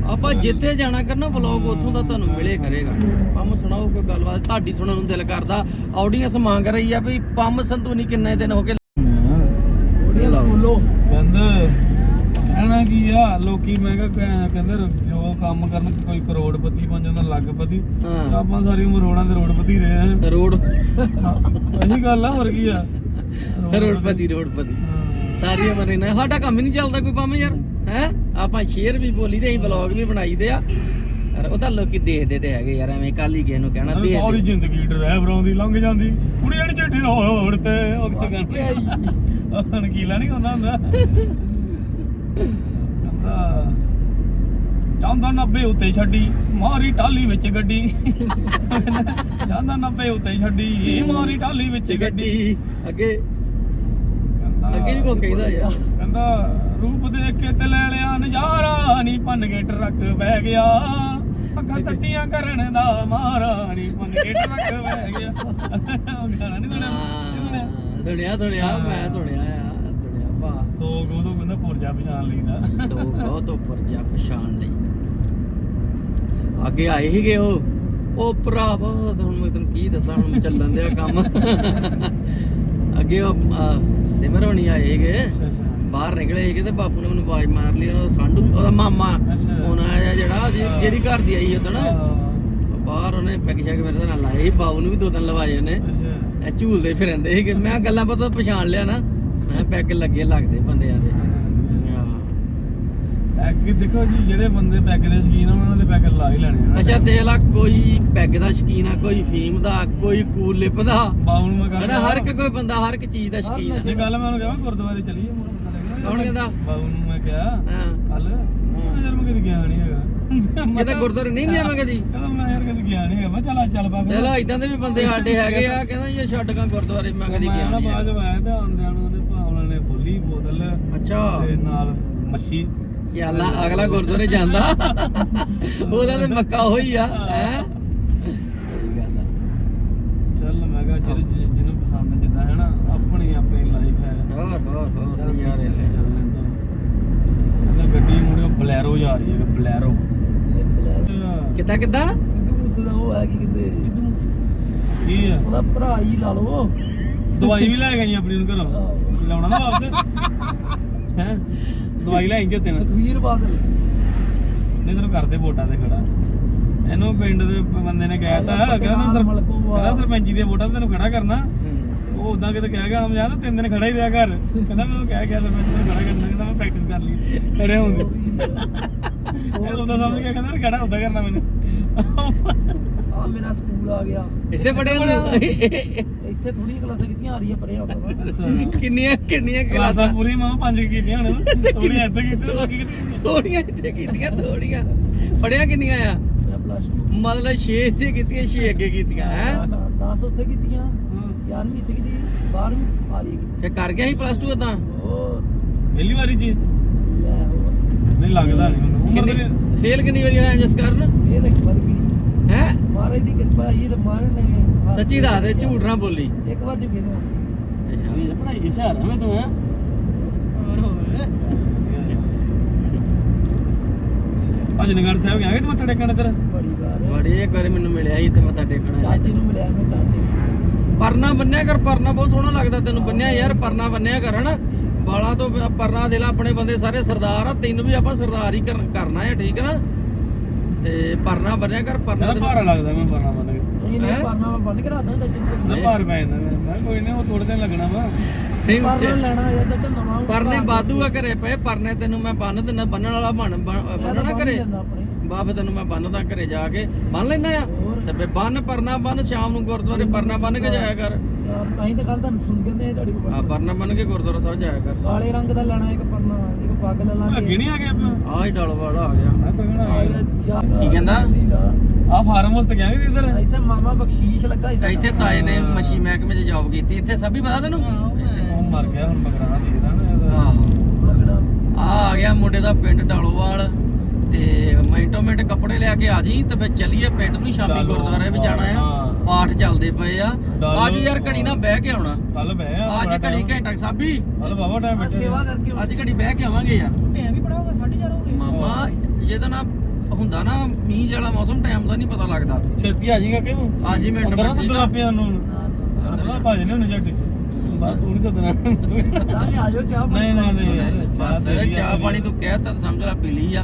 ਆਪਾਂ ਜਿੱਥੇ ਜਾਣਾ ਕਰਨਾ ਵਲੌਗ ਉੱਥੋਂ ਦਾ ਤੁਹਾਨੂੰ ਮਿਲੇ ਕਰੇਗਾ। ਪੰਮ ਸੁਣਾਓ ਕੋਈ ਗੱਲਬਾਤ ਤੁਹਾਡੀ ਸੁਣਨ ਨੂੰ ਦਿਲ ਕਰਦਾ। ਆਡੀਅנס ਮੰਗ ਰਹੀ ਆ ਵੀ ਪੰਮ ਸੰਧੂ ਨਹੀਂ ਕਿੰਨੇ ਦਿਨ ਹੋ ਗਏ ਉਹਦੀਆਂ ਸਕੂਲੋਂ ਕਹਿੰਦੇ ਕਹਿਣਾ ਕੀ ਆ ਲੋਕੀ ਮੈਂ ਕਿਹਾ ਕਹਿ- ਕਹਿੰਦੇ ਜੋ ਕੰਮ ਕਰਨ ਕੋਈ ਕਰੋੜਪਤੀ ਬਣ ਜਾਂਦਾ ਲੱਖਪਤੀ। ਹਾਂ। ਆਪਾਂ ਸਾਰੀ ਉਮਰ ਰੋਡਾਂ ਦੇ ਰੋਡਪਤੀ ਰਹੇ ਆ ਰੋਡ ਇਹੀ ਗੱਲ ਆ ਹੋਰ ਕੀ ਆ? ਰੋਡਪਤੀ ਰੋਡਪਤੀ ਸਾਰੀ ਉਮਰ ਇਹਨਾਂ ਸਾਡਾ ਕੰਮ ਹੀ ਨਹੀਂ ਚੱਲਦਾ ਕੋਈ ਪੰਮ ਯਾਰ ਹੈ? ਆਪਾਂ ਸ਼ੇਅਰ ਵੀ ਬੋਲੀ ਤੇ ਅਸੀਂ ਵਲੌਗ ਵੀ ਬਣਾਈਦੇ ਆ। ਯਾਰ ਉਹ ਤਾਂ ਲੋਕੀ ਦੇਖਦੇ ਤੇ ਹੈਗੇ ਯਾਰ ਐਵੇਂ ਕੱਲ ਹੀ ਕਿਸੇ ਨੂੰ ਕਹਿਣਾ ਸਾਰੀ ਦੇ ਜ਼ਿੰਦਗੀ ਡਰਾਈਵਰਾਂ ਦੀ ਲੰਘ ਜਾਂਦੀ। ਕੁੜੀਆਂ ਨੇ ਝੱਟੀ ਰੋਡ ਤੇ ਉਹ ਕਹਿੰਦਾ ਨਕੀਲਾ ਨਹੀਂ ਹੁੰਦਾ ਹੁੰਦਾ ਕਹਿੰਦਾ ਜਾਂਦਾ 90 ਉੱਤੇ ਛੱਡੀ ਮਾਰੀ ਟਾਲੀ ਵਿੱਚ ਗੱਡੀ। ਜਾਂਦਾ 90 ਉੱਤੇ ਛੱਡੀ ਮਾਰੀ ਟਾਲੀ ਵਿੱਚ ਗੱਡੀ ਅੱਗੇ ਕਹਿੰਦਾ- ਅੱਗੇ ਵੀ ਕੋਈ ਕਹਿੰਦਾ ਯਾਰ ਕਹਿੰਦਾ ਰੂਪ ਦੇਖ ਕੇ ਤੇ ਲੈ ਲਿਆ ਨਜ਼ਾਰਾ ਨਹੀਂ ਭੰਨ ਕੇ ਟਰੱਕ ਬਹਿ ਗਿਆ। ਅੱਖਾਂ ਤੱਤੀਆਂ ਕਰਨ ਦਾ ਮਾਰਾ ਨਹੀਂ ਭੰਨ ਕੇ ਟਰੱਕ ਬਹਿ ਗਿਆ। ਉਹ ਗਾਣਾ ਨਹੀਂ ਸੁਣਿਆ? ਸੁਣਿਆ ਸੁਣਿਆ ਮੈਂ ਸੁਣਿਆ। ਆ ਸੁਣਿਆ ਭਾ ਸੋ ਗੋਦੋ ਕਹਿੰਦਾ ਪੁਰਜਾ ਪਛਾਣ ਲਈਦਾ। ਸੋ ਬਹੁਤ ਉੱਪਰ ਜਾ ਪਛਾਣ ਲਈ। ਅੱਗੇ ਆਏ ਸੀਗੇ ਉਹ। ਉਹ ਭਰਾਵਾ ਹੁਣ ਮੈਂ ਤੈਨੂੰ ਕੀ ਦੱਸਾਂ ਹੁਣ ਚੱਲਣ ਦਿਆ ਕੰਮ। ਅੱਗੇ ਉਹ ਅਹ, ਸਿਮਰ ਹੋਣੀ ਆਏ ਸੀਗੇ। ਅੱਛਾ ਅੱਛਾ। ਬਾਹਰ ਨਿਕਲੇ ਸੀਗੇ ਤੇ ਬਾਪੂ ਨੇ ਮੈਨੂੰ ਆਵਾਜ਼ ਮਾਰ ਲਈ ਉਹ ਸਾਂਢੂ ਉਹਦਾ ਮਾਮਾ। ਉਹਨਾਂ ਆਇਆ ਜਿਹੜਾ ਉਹਦੀ-। ਜਿਹੜੀ ਘਰ ਦੀ ਆਈ ਆਹ, ਬਾਹਰ ਉਹਨੇ ਪੈਗ ਸ਼ੈਗ ਮੇਰੇ ਨਾਲ ਲਾਏ ਸੀ, ਬਾਬੂ ਨੂੰ ਵੀ ਦੋ ਤਿੰਨ ਲਵਾਏ ਉਹਨੇ। ਅੱਛਾ। ਇਹ ਝੂਲਦੇ ਫਿਰੰਦੇ ਸੀਗੇ। ਮੈਂ ਗੱਲਾਂ ਪਤਾ ਪਛਾਣ ਲਿਆ ਨਾ। ਮੈਂ ਪੈਗ ਲੱਗੇ ਲੱਗਦੇ ਬੰਦਿਆਂ ਦੇ। ਹਾਂ। ਪੈਗ ਦੇਖੋ ਜੀ ਜਿਹੜੇ ਬੰਦੇ ਪੈਗ ਦੇ ਸ਼ਕੀਨ ਆ ਉਹਨਾਂ ਦੇ ਪੈਗ ਲਾ ਹੀ ਲੈਣੇ ਆ ਅੱਛਾ ਦੇਖ ਲਾ ਕੋਈ ਪੈਗ ਦਾ ਸ਼ਕੀਨ ਆ ਕੋਈ ਫੀਮ ਦਾ ਕੋਈ ਕੂਲ ਲਿਪ ਦਾ। ਬਾਬੂ ਨੂੰ ਮੈਂ ਹਨਾ ਕਹਿੰਦਾ ਹਰ ਇੱਕ ਕੋਈ ਬੰਦਾ ਹਰ ਇੱਕ ਚੀਜ਼ ਦਾ ਸ਼ਕੀਨ ਆ। ਇਹ ਗੱਲ ਮੈਂ ਉਹਨੂੰ ਕਹਾਂ ਗੁਰਦੁਆਰੇ ਚਲੀਏ ਮੋਰ ਪਤਾ ਲੱਗਿਆ ਕੌਣ ਕਹਿੰਦਾ? ਬਾਬੂ ਨੂੰ ਮੈਂ ਕਿਹਾ ਹਾਂ। ਕੱਲ ਯਾਰ ਮੈਂ ਕਦੇ ਗਿਆ ਨਹੀਂ ਹੈਗਾ। ਕਿਤੇ ਗੁਰਦੁਆਰੇ ਨਹੀਂ ਗਿਆ ਮੈਂ ਕਦੀ। ਕਹਿੰਦਾ ਮੈਂ ਯਾਰ ਕਦੇ ਗਿਆ ਨਹੀਂ ਹੈਗਾ। ਮੈਂ ਚੱਲ ਚੱਲ ਪਾ ਚਲੋ ਇਦਾਂ ਦੇ ਵੀ ਬੰਦੇ ਸਾਡੇ ਹੈਗੇ ਆ ਕਹਿੰਦਾ ਇਹ ਛੱਡ ਕਾਂ ਗੁਰਦੁਆਰੇ ਮੈਂ ਕਦੀ ਗਿਆ ਨਹੀਂ ਬਾਅਦ ਆਇਆ ਤੇ ਆਉਂਦਿਆਂ ਨੂੰ ਉਹਨੇ ਭਾਵਨਾ ਨੇ ਖੋਲੀ ਬੋਤਲ ਅੱਛਾ। ਤੇ ਨਾਲ ਮੱਛੀ। ਚੱਲ ਅਗਲਾ ਗੁਰਦੁਆਰੇ ਜਾਂਦਾ। ਉਹਦਾ ਤੇ ਮੱਕਾ ਹੋਈ ਆ ਹੈ। ਚੱਲ ਮੈਂ ਕਿਹਾ ਜਿ- ਜਿਹਨੂੰ ਪਸੰਦ ਜਿੱਦਾਂ ਹੈ ਨਾ ਆਪਣੀ ਆਪਣੀ ਲਾਈਫ ਹੈ। ਹੋਰ ਹੋਰ ਹੋਰ ਚੱਲ ਯਾਰ ਯਾਰ ਚੱਲ ਲੈਂਦਾ। ਗੱਡੀ ਮੁੜਿਓ ਬਲੈਰੋ ਜਾ ਰਹੀ ਹੈ ਬਲੈਰੋ। ਕਿੱਦਾਂ ਕਿੱਦਾਂ? ਸਿੱਧੂ ਮੂਸੇ ਦਾ ਉਹ ਹੈ ਕੀ ਕਹਿੰਦੇ? ਸਿੱਧੂ ਮੂਸੇ ਕੀ ਆ? ਉਹਦਾ ਭਰਾ ਹੀ ਲਾ ਲਓ। ਦਵਾਈ ਵੀ ਲੈ ਗਈ ਆਪਣੀ ਨੂੰ ਘਰੋਂ। ਲਾਉਣਾ ਨਾ ਵਾਪਸ? ਹੈ? ਦਵਾਈ ਲੈ ਆਈ ਤੇ ਨਾ। ਸੁਖਵੀਰ ਬਾਦਲ। ਨਹੀਂ ਤੈਨੂੰ ਕਰਦੇ ਵੋਟਾਂ ਤੇ ਖੜਾ। ਇਹਨੂੰ ਪਿੰਡ ਦੇ ਬੰਦੇ ਨੇ ਕਹਿਤਾ ਕਹਿੰਦਾ ਸਰ- ਕਹਿੰਦਾ ਸਰਪੰਚੀ ਦੀਆਂ ਵੋਟਾਂ ਤੇ ਤੈਨੂੰ ਖੜਾ ਕਰਨਾ। ਉਹ ਉਦਾਂ ਕਿਤੇ ਕਹਿ ਗਿਆ ਮੈਂ ਤਿੰਨ ਦਿਨ ਖੜਾ ਹੀ ਰਿਹਾ ਘਰ। ਕਹਿੰਦਾ ਮੈਨੂੰ ਕਹਿ ਗਿਆ ਸਰਪੰਚ ਨੂੰ ਖੜਾ ਕਰਨਾ ਕਹਿੰਦਾ ਮੈਂ ਪ੍ਰੈਕਟਿਸ ਕਰ ਲਈ। ਖੜੇ ਹੋਊਂਗੇ। ਇਹ ਉਦਾਂ ਸਮਝ ਗਿਆ ਕਹਿੰਦਾ ਖੜਾ ਉਦਾਂ ਕਰਨਾ ਮੈਨੂੰ। ਆ ਮੇਰਾ ਸਕੂਲ ਆ ਗਿਆ। ਇੱਥੇ ਪੜਿਆ ਤੂੰ? ਇੱਥੇ ਥੋੜੀਆਂ ਕਲਾਸਾਂ ਕੀਤੀਆਂ ਆ ਰਹੀਆਂ ਪਰੇ ਆਉਂਦਾ ਵਾ ਕਿੰਨੀਆਂ ਕਿੰਨੀਆਂ ਕਲਾਸਾਂ? ਕਲਾਸਾਂ ਪੂਰੀ ਮਾਂ ਪੰਜ ਕੀਤੀਆਂ ਹੁਣ ਥੋੜੀਆਂ ਇੱਥੇ ਕੀਤੀਆਂ ਬਾਕੀ ਕਿਤੇ ਥੋੜੀਆਂ ਇੱਥੇ ਕੀਤੀਆਂ ਥੋੜੀਆਂ ਪੜਿਆ ਕਿੰਨੀਆਂ ਆ? ਮੈਂ ਪਲੱਸ 2 ਮਤਲਬ 6 ਇੱਥੇ ਕੀਤੀਆਂ 6 ਅੱਗੇ ਕੀਤੀਆਂ ਹੈ? 10 ਉੱਥੇ ਕੀਤੀਆਂ ਹਾਂ। 11ਵੀਂ ਇੱਥੇ ਕੀਤੀ 12ਵੀਂ ਆ ਰਹੀ ਕੀਤੀ। ਤੇ ਕਰ ਗਿਆ ਸੀ ਪਲੱਸ 2 ਉਦਾਂ ਹੋਰ। ਪਹਿਲੀ ਵਾਰੀ ਜੀ ਲੈ ਹੋਰ। ਨਹੀਂ ਲੱਗਦਾ ਨਹੀਂ ਮੈਨੂੰ ਉਮਰ ਦੇ ਫੇਲ ਕਿੰਨੀ ਵਾਰੀ ਹੋਇਆ ਜਿਸ ਕਾਰਨ? ਇਹ ਇੱਕ ਵਾਰ ਵੀ ਨਹੀਂ। ਹੈ? ਮਹਾਰਾਜ ਦੀ ਕਿਰਪਾ ਇਹ ਮਹਾਰਾਜ ਨੇ ਸੱਚੀ ਦੱਸ ਦੇ ਝੂਠ ਨਾ ਬੋਲੀ। ਇੱਕ ਵਾਰ ਨਹੀਂ ਫੇਲ ਇਹ ਪੜਾਈ ਦੀ ਸ਼ਹਿਰ ਮੈਂ ਤੂੰ ਹੈ ਹੋਰ ਹੋਰ ਅੱਜ ਨਗਰ ਸਾਹਿਬ ਗਿਆ ਕਿ ਤੂੰ ਮੱਥਾ ਟੇਕਣ ਤੇਰਾ ਬੜੀ ਵਾਰ। ਬੜੀ ਇੱਕ ਵਾਰੀ ਮੈਨੂੰ ਮਿਲਿਆ ਸੀ ਤੇ ਮੱਥਾ ਟੇਕਣਾ ਚਾਚੇ ਨੂੰ ਮਿਲਿਆ ਮੈਂ ਚਾਚੇ ਨੂੰ। ਪਰਨਾ ਬੰਨਿਆ ਕਰ ਪਰਨਾ ਬਹੁਤ ਸੋਹਣਾ ਲੱਗਦਾ ਤੈਨੂੰ। ਬੰਨਿਆ ਯਾਰ ਪਰਨਾ ਬੰਨਿਆ ਕਰ ਹਨਾ? ਬਾਲਾਂ ਤੋਂ ਪਰਨਾ ਦੇ ਲਾ ਆਪਣੇ ਬੰਦੇ ਸਾਰੇ ਸਰਦਾਰ ਆ ਤੈਨੂੰ ਵੀ ਆਪਾਂ ਸਰਦਾਰ ਹੀ ਕਰਨ- ਹੈ ਠੀਕ ਹੈ ਨਾ? ਤੇ ਪਰਨਾ ਬੰਨਿਆ ਕਰ ਪਰਨਾ ਮੈਂ ਦੇ ਭਾਰਾ ਲੱਗਦਾ ਮੈਂ ਪਰਨਾ ਬੰਨ ਕੇ। ਇਹ ਨਹੀਂ ਪਰਨਾ ਮੈਂ ਬੰਨ ਕੇ ਰੱਖਦਾ ਚਾਚੇ ਨੂੰ ਭਾਰ ਪੈ ਜਾਂਦਾ ਮੈਂ। ਮੈਂ ਕੋਈ ਨਹੀਂ ਉਹ ਥੋੜੇ ਦਿਨ ਲੱਗਣਾ ਵਾ। ਨਹੀਂ ਪਰਨਾ ਲੈਣਾ ਯਾਰ ਚਾਚਾ ਨਵਾਂ ਪਰਨੇ ਬਾਦੂ ਆ ਘਰੇ ਪਏ ਪਰਨੇ ਤੈਨੂੰ ਮੈਂ ਬੰਨ ਦਿੰਦਾ ਬੰਨਣ ਵਾਲਾ ਬਣ ਬੰਨਣਾ ਘਰੇ। ਬਾਪ ਤੈਨੂੰ ਮੈਂ ਬੰਨਦਾ ਘਰੇ ਜਾ ਕੇ। ਬੰਨ ਲੈਣਾ ਆ? ਫੇ ਬੰਨ ਪਰਨਾ ਬੰਨ ਸ਼ਾਮ ਨੂੰ ਗੁਰਦੁਆਰੇ ਪਰਨਾ ਬੰਨ ਕੇ ਜਾਇਆ ਕਰ। ਚਾਰ ਤਾਂ ਹੀ ਤਾਂ ਕੱਲ ਤੁਹਾਨੂੰ ਸੁਣ ਕਹਿੰਦੇ ਆ ਪਰਨਾ ਬੰਨ ਕੇ ਗੁਰਦੁਆਰਾ ਸਾਹਿਬ ਜਾਇਆ ਕਰ। ਕਾਲੇ ਰੰਗ ਦਾ ਲੈਣਾ ਇੱਕ ਪਰਨਾ ਇੱਕ ਪੱਗ ਲੈ ਲਾਂਗੇ। ਨਹੀਂ ਆ ਗਿਆ ਆਪਾਂ? ਆਹ ਹੀ ਡਲ ਵਾਲਾ ਆ ਗਿਆ। ਮੈਂ ਕੋਈ ਨਾ ਆ ਗਿਆ? ਕੀ ਕਹਿੰਦਾ? ਆ ਫਾਰਮ ਹਾਊਸ ਤੇ ਗਿਆ ਕਿ ਇੱਧਰ? ਇੱਥੇ ਮਾਮਾ ਬਖਸ਼ੀਸ਼ ਲੱਗਾ ਤੇ ਇੱਥੇ ਤਾਏ ਨੇ ਮੱਛੀ ਮਹਿਕਮੇ 'ਚ ਜੌਬ ਕੀਤੀ। ਇੱਥੇ ਸਭ ਹੀ ਪਤਾ ਤੈਨੂੰ? ਇੱਥੇ। ਉਹ ਮਰ ਗਿਆ ਹੁਣ ਬਕਰਾਣਾ ਦੇਖਦਾ ਨਾ ਇਹਦਾ। ਆਹੋ। ਆ ਆ ਗਿਆ ਮੁੰਡੇ ਦਾ ਪਿੰਡ ਡਾਲੋਵਾਲ। ਤੇ ਮਿੰਟੋ ਮਿੰਟ ਕੱਪੜੇ ਲਿਆ ਕੇ ਆ ਜੀ ਤੇ ਫਿਰ ਚੱਲੀਏ ਪਿੰਡ ਨੂੰ ਸ਼ਾਮੀ ਗੁਰਦੁਆਰੇ ਵੀ ਜਾਣਾ ਆ। ਪਾਠ ਚੱਲਦੇ ਪਏ ਆ। ਅੱਜ ਯਾਰ ਘੜੀ ਨਾ ਬਹਿ ਕੇ ਆਉਣਾ। ਕੱਲ ਬਹਿ ਆ ਅੱਜ ਘੜੀ ਘੰਟਾ ਸਾਬੀ। ਕੱਲ ਬਾਬਾ ਟਾਈਮ ਬੈਠੇ ਸੇਵਾ ਕਰਕੇ ਅੱਜ ਘੜੀ ਬਹਿ ਕੇ ਆਵਾਂਗੇ ਯਾਰ। ਟਾਈਮ ਵੀ ਬੜਾ ਹੋ ਗਿਆ 4:30 ਹੋ ਗਏ। ਮਾਮਾ ਜਿਹਦਾ ਨਾ ਹੁੰਦਾ ਨਾ ਮੀਂਹ ਵਾਲਾ ਮੌਸਮ ਟਾਈਮ ਦਾ ਨਹੀਂ ਪਤਾ ਲੱਗਦਾ। ਛੇਤੀ ਆ ਜਾਏਗਾ ਕਿ ਤੂੰ। ਅੱਜ ਹੀ ਮਿੰਟ ਅੰਦਰ ਸੱਦਣਾ ਪਿਆ ਨੂੰ ਅੰਦਰ ਨਾ ਭਾਜ ਨੇ ਉਹਨੇ ਜੱਟ ਬਾਤ ਤੂੰ ਨਹੀਂ ਸੱਦਣਾ। ਸੱਦਾ ਨਹੀਂ ਆਜੋ ਚਾਹ ਨਹੀਂ ਨਹੀਂ ਨਹੀਂ। ਆ ਚਾਹ। ਪਾਣੀ ਤੂੰ ਕਹਿਤਾ ਤਾਂ ਸਮਝ ਲੈ ਪੀ ਲਈ ਆ।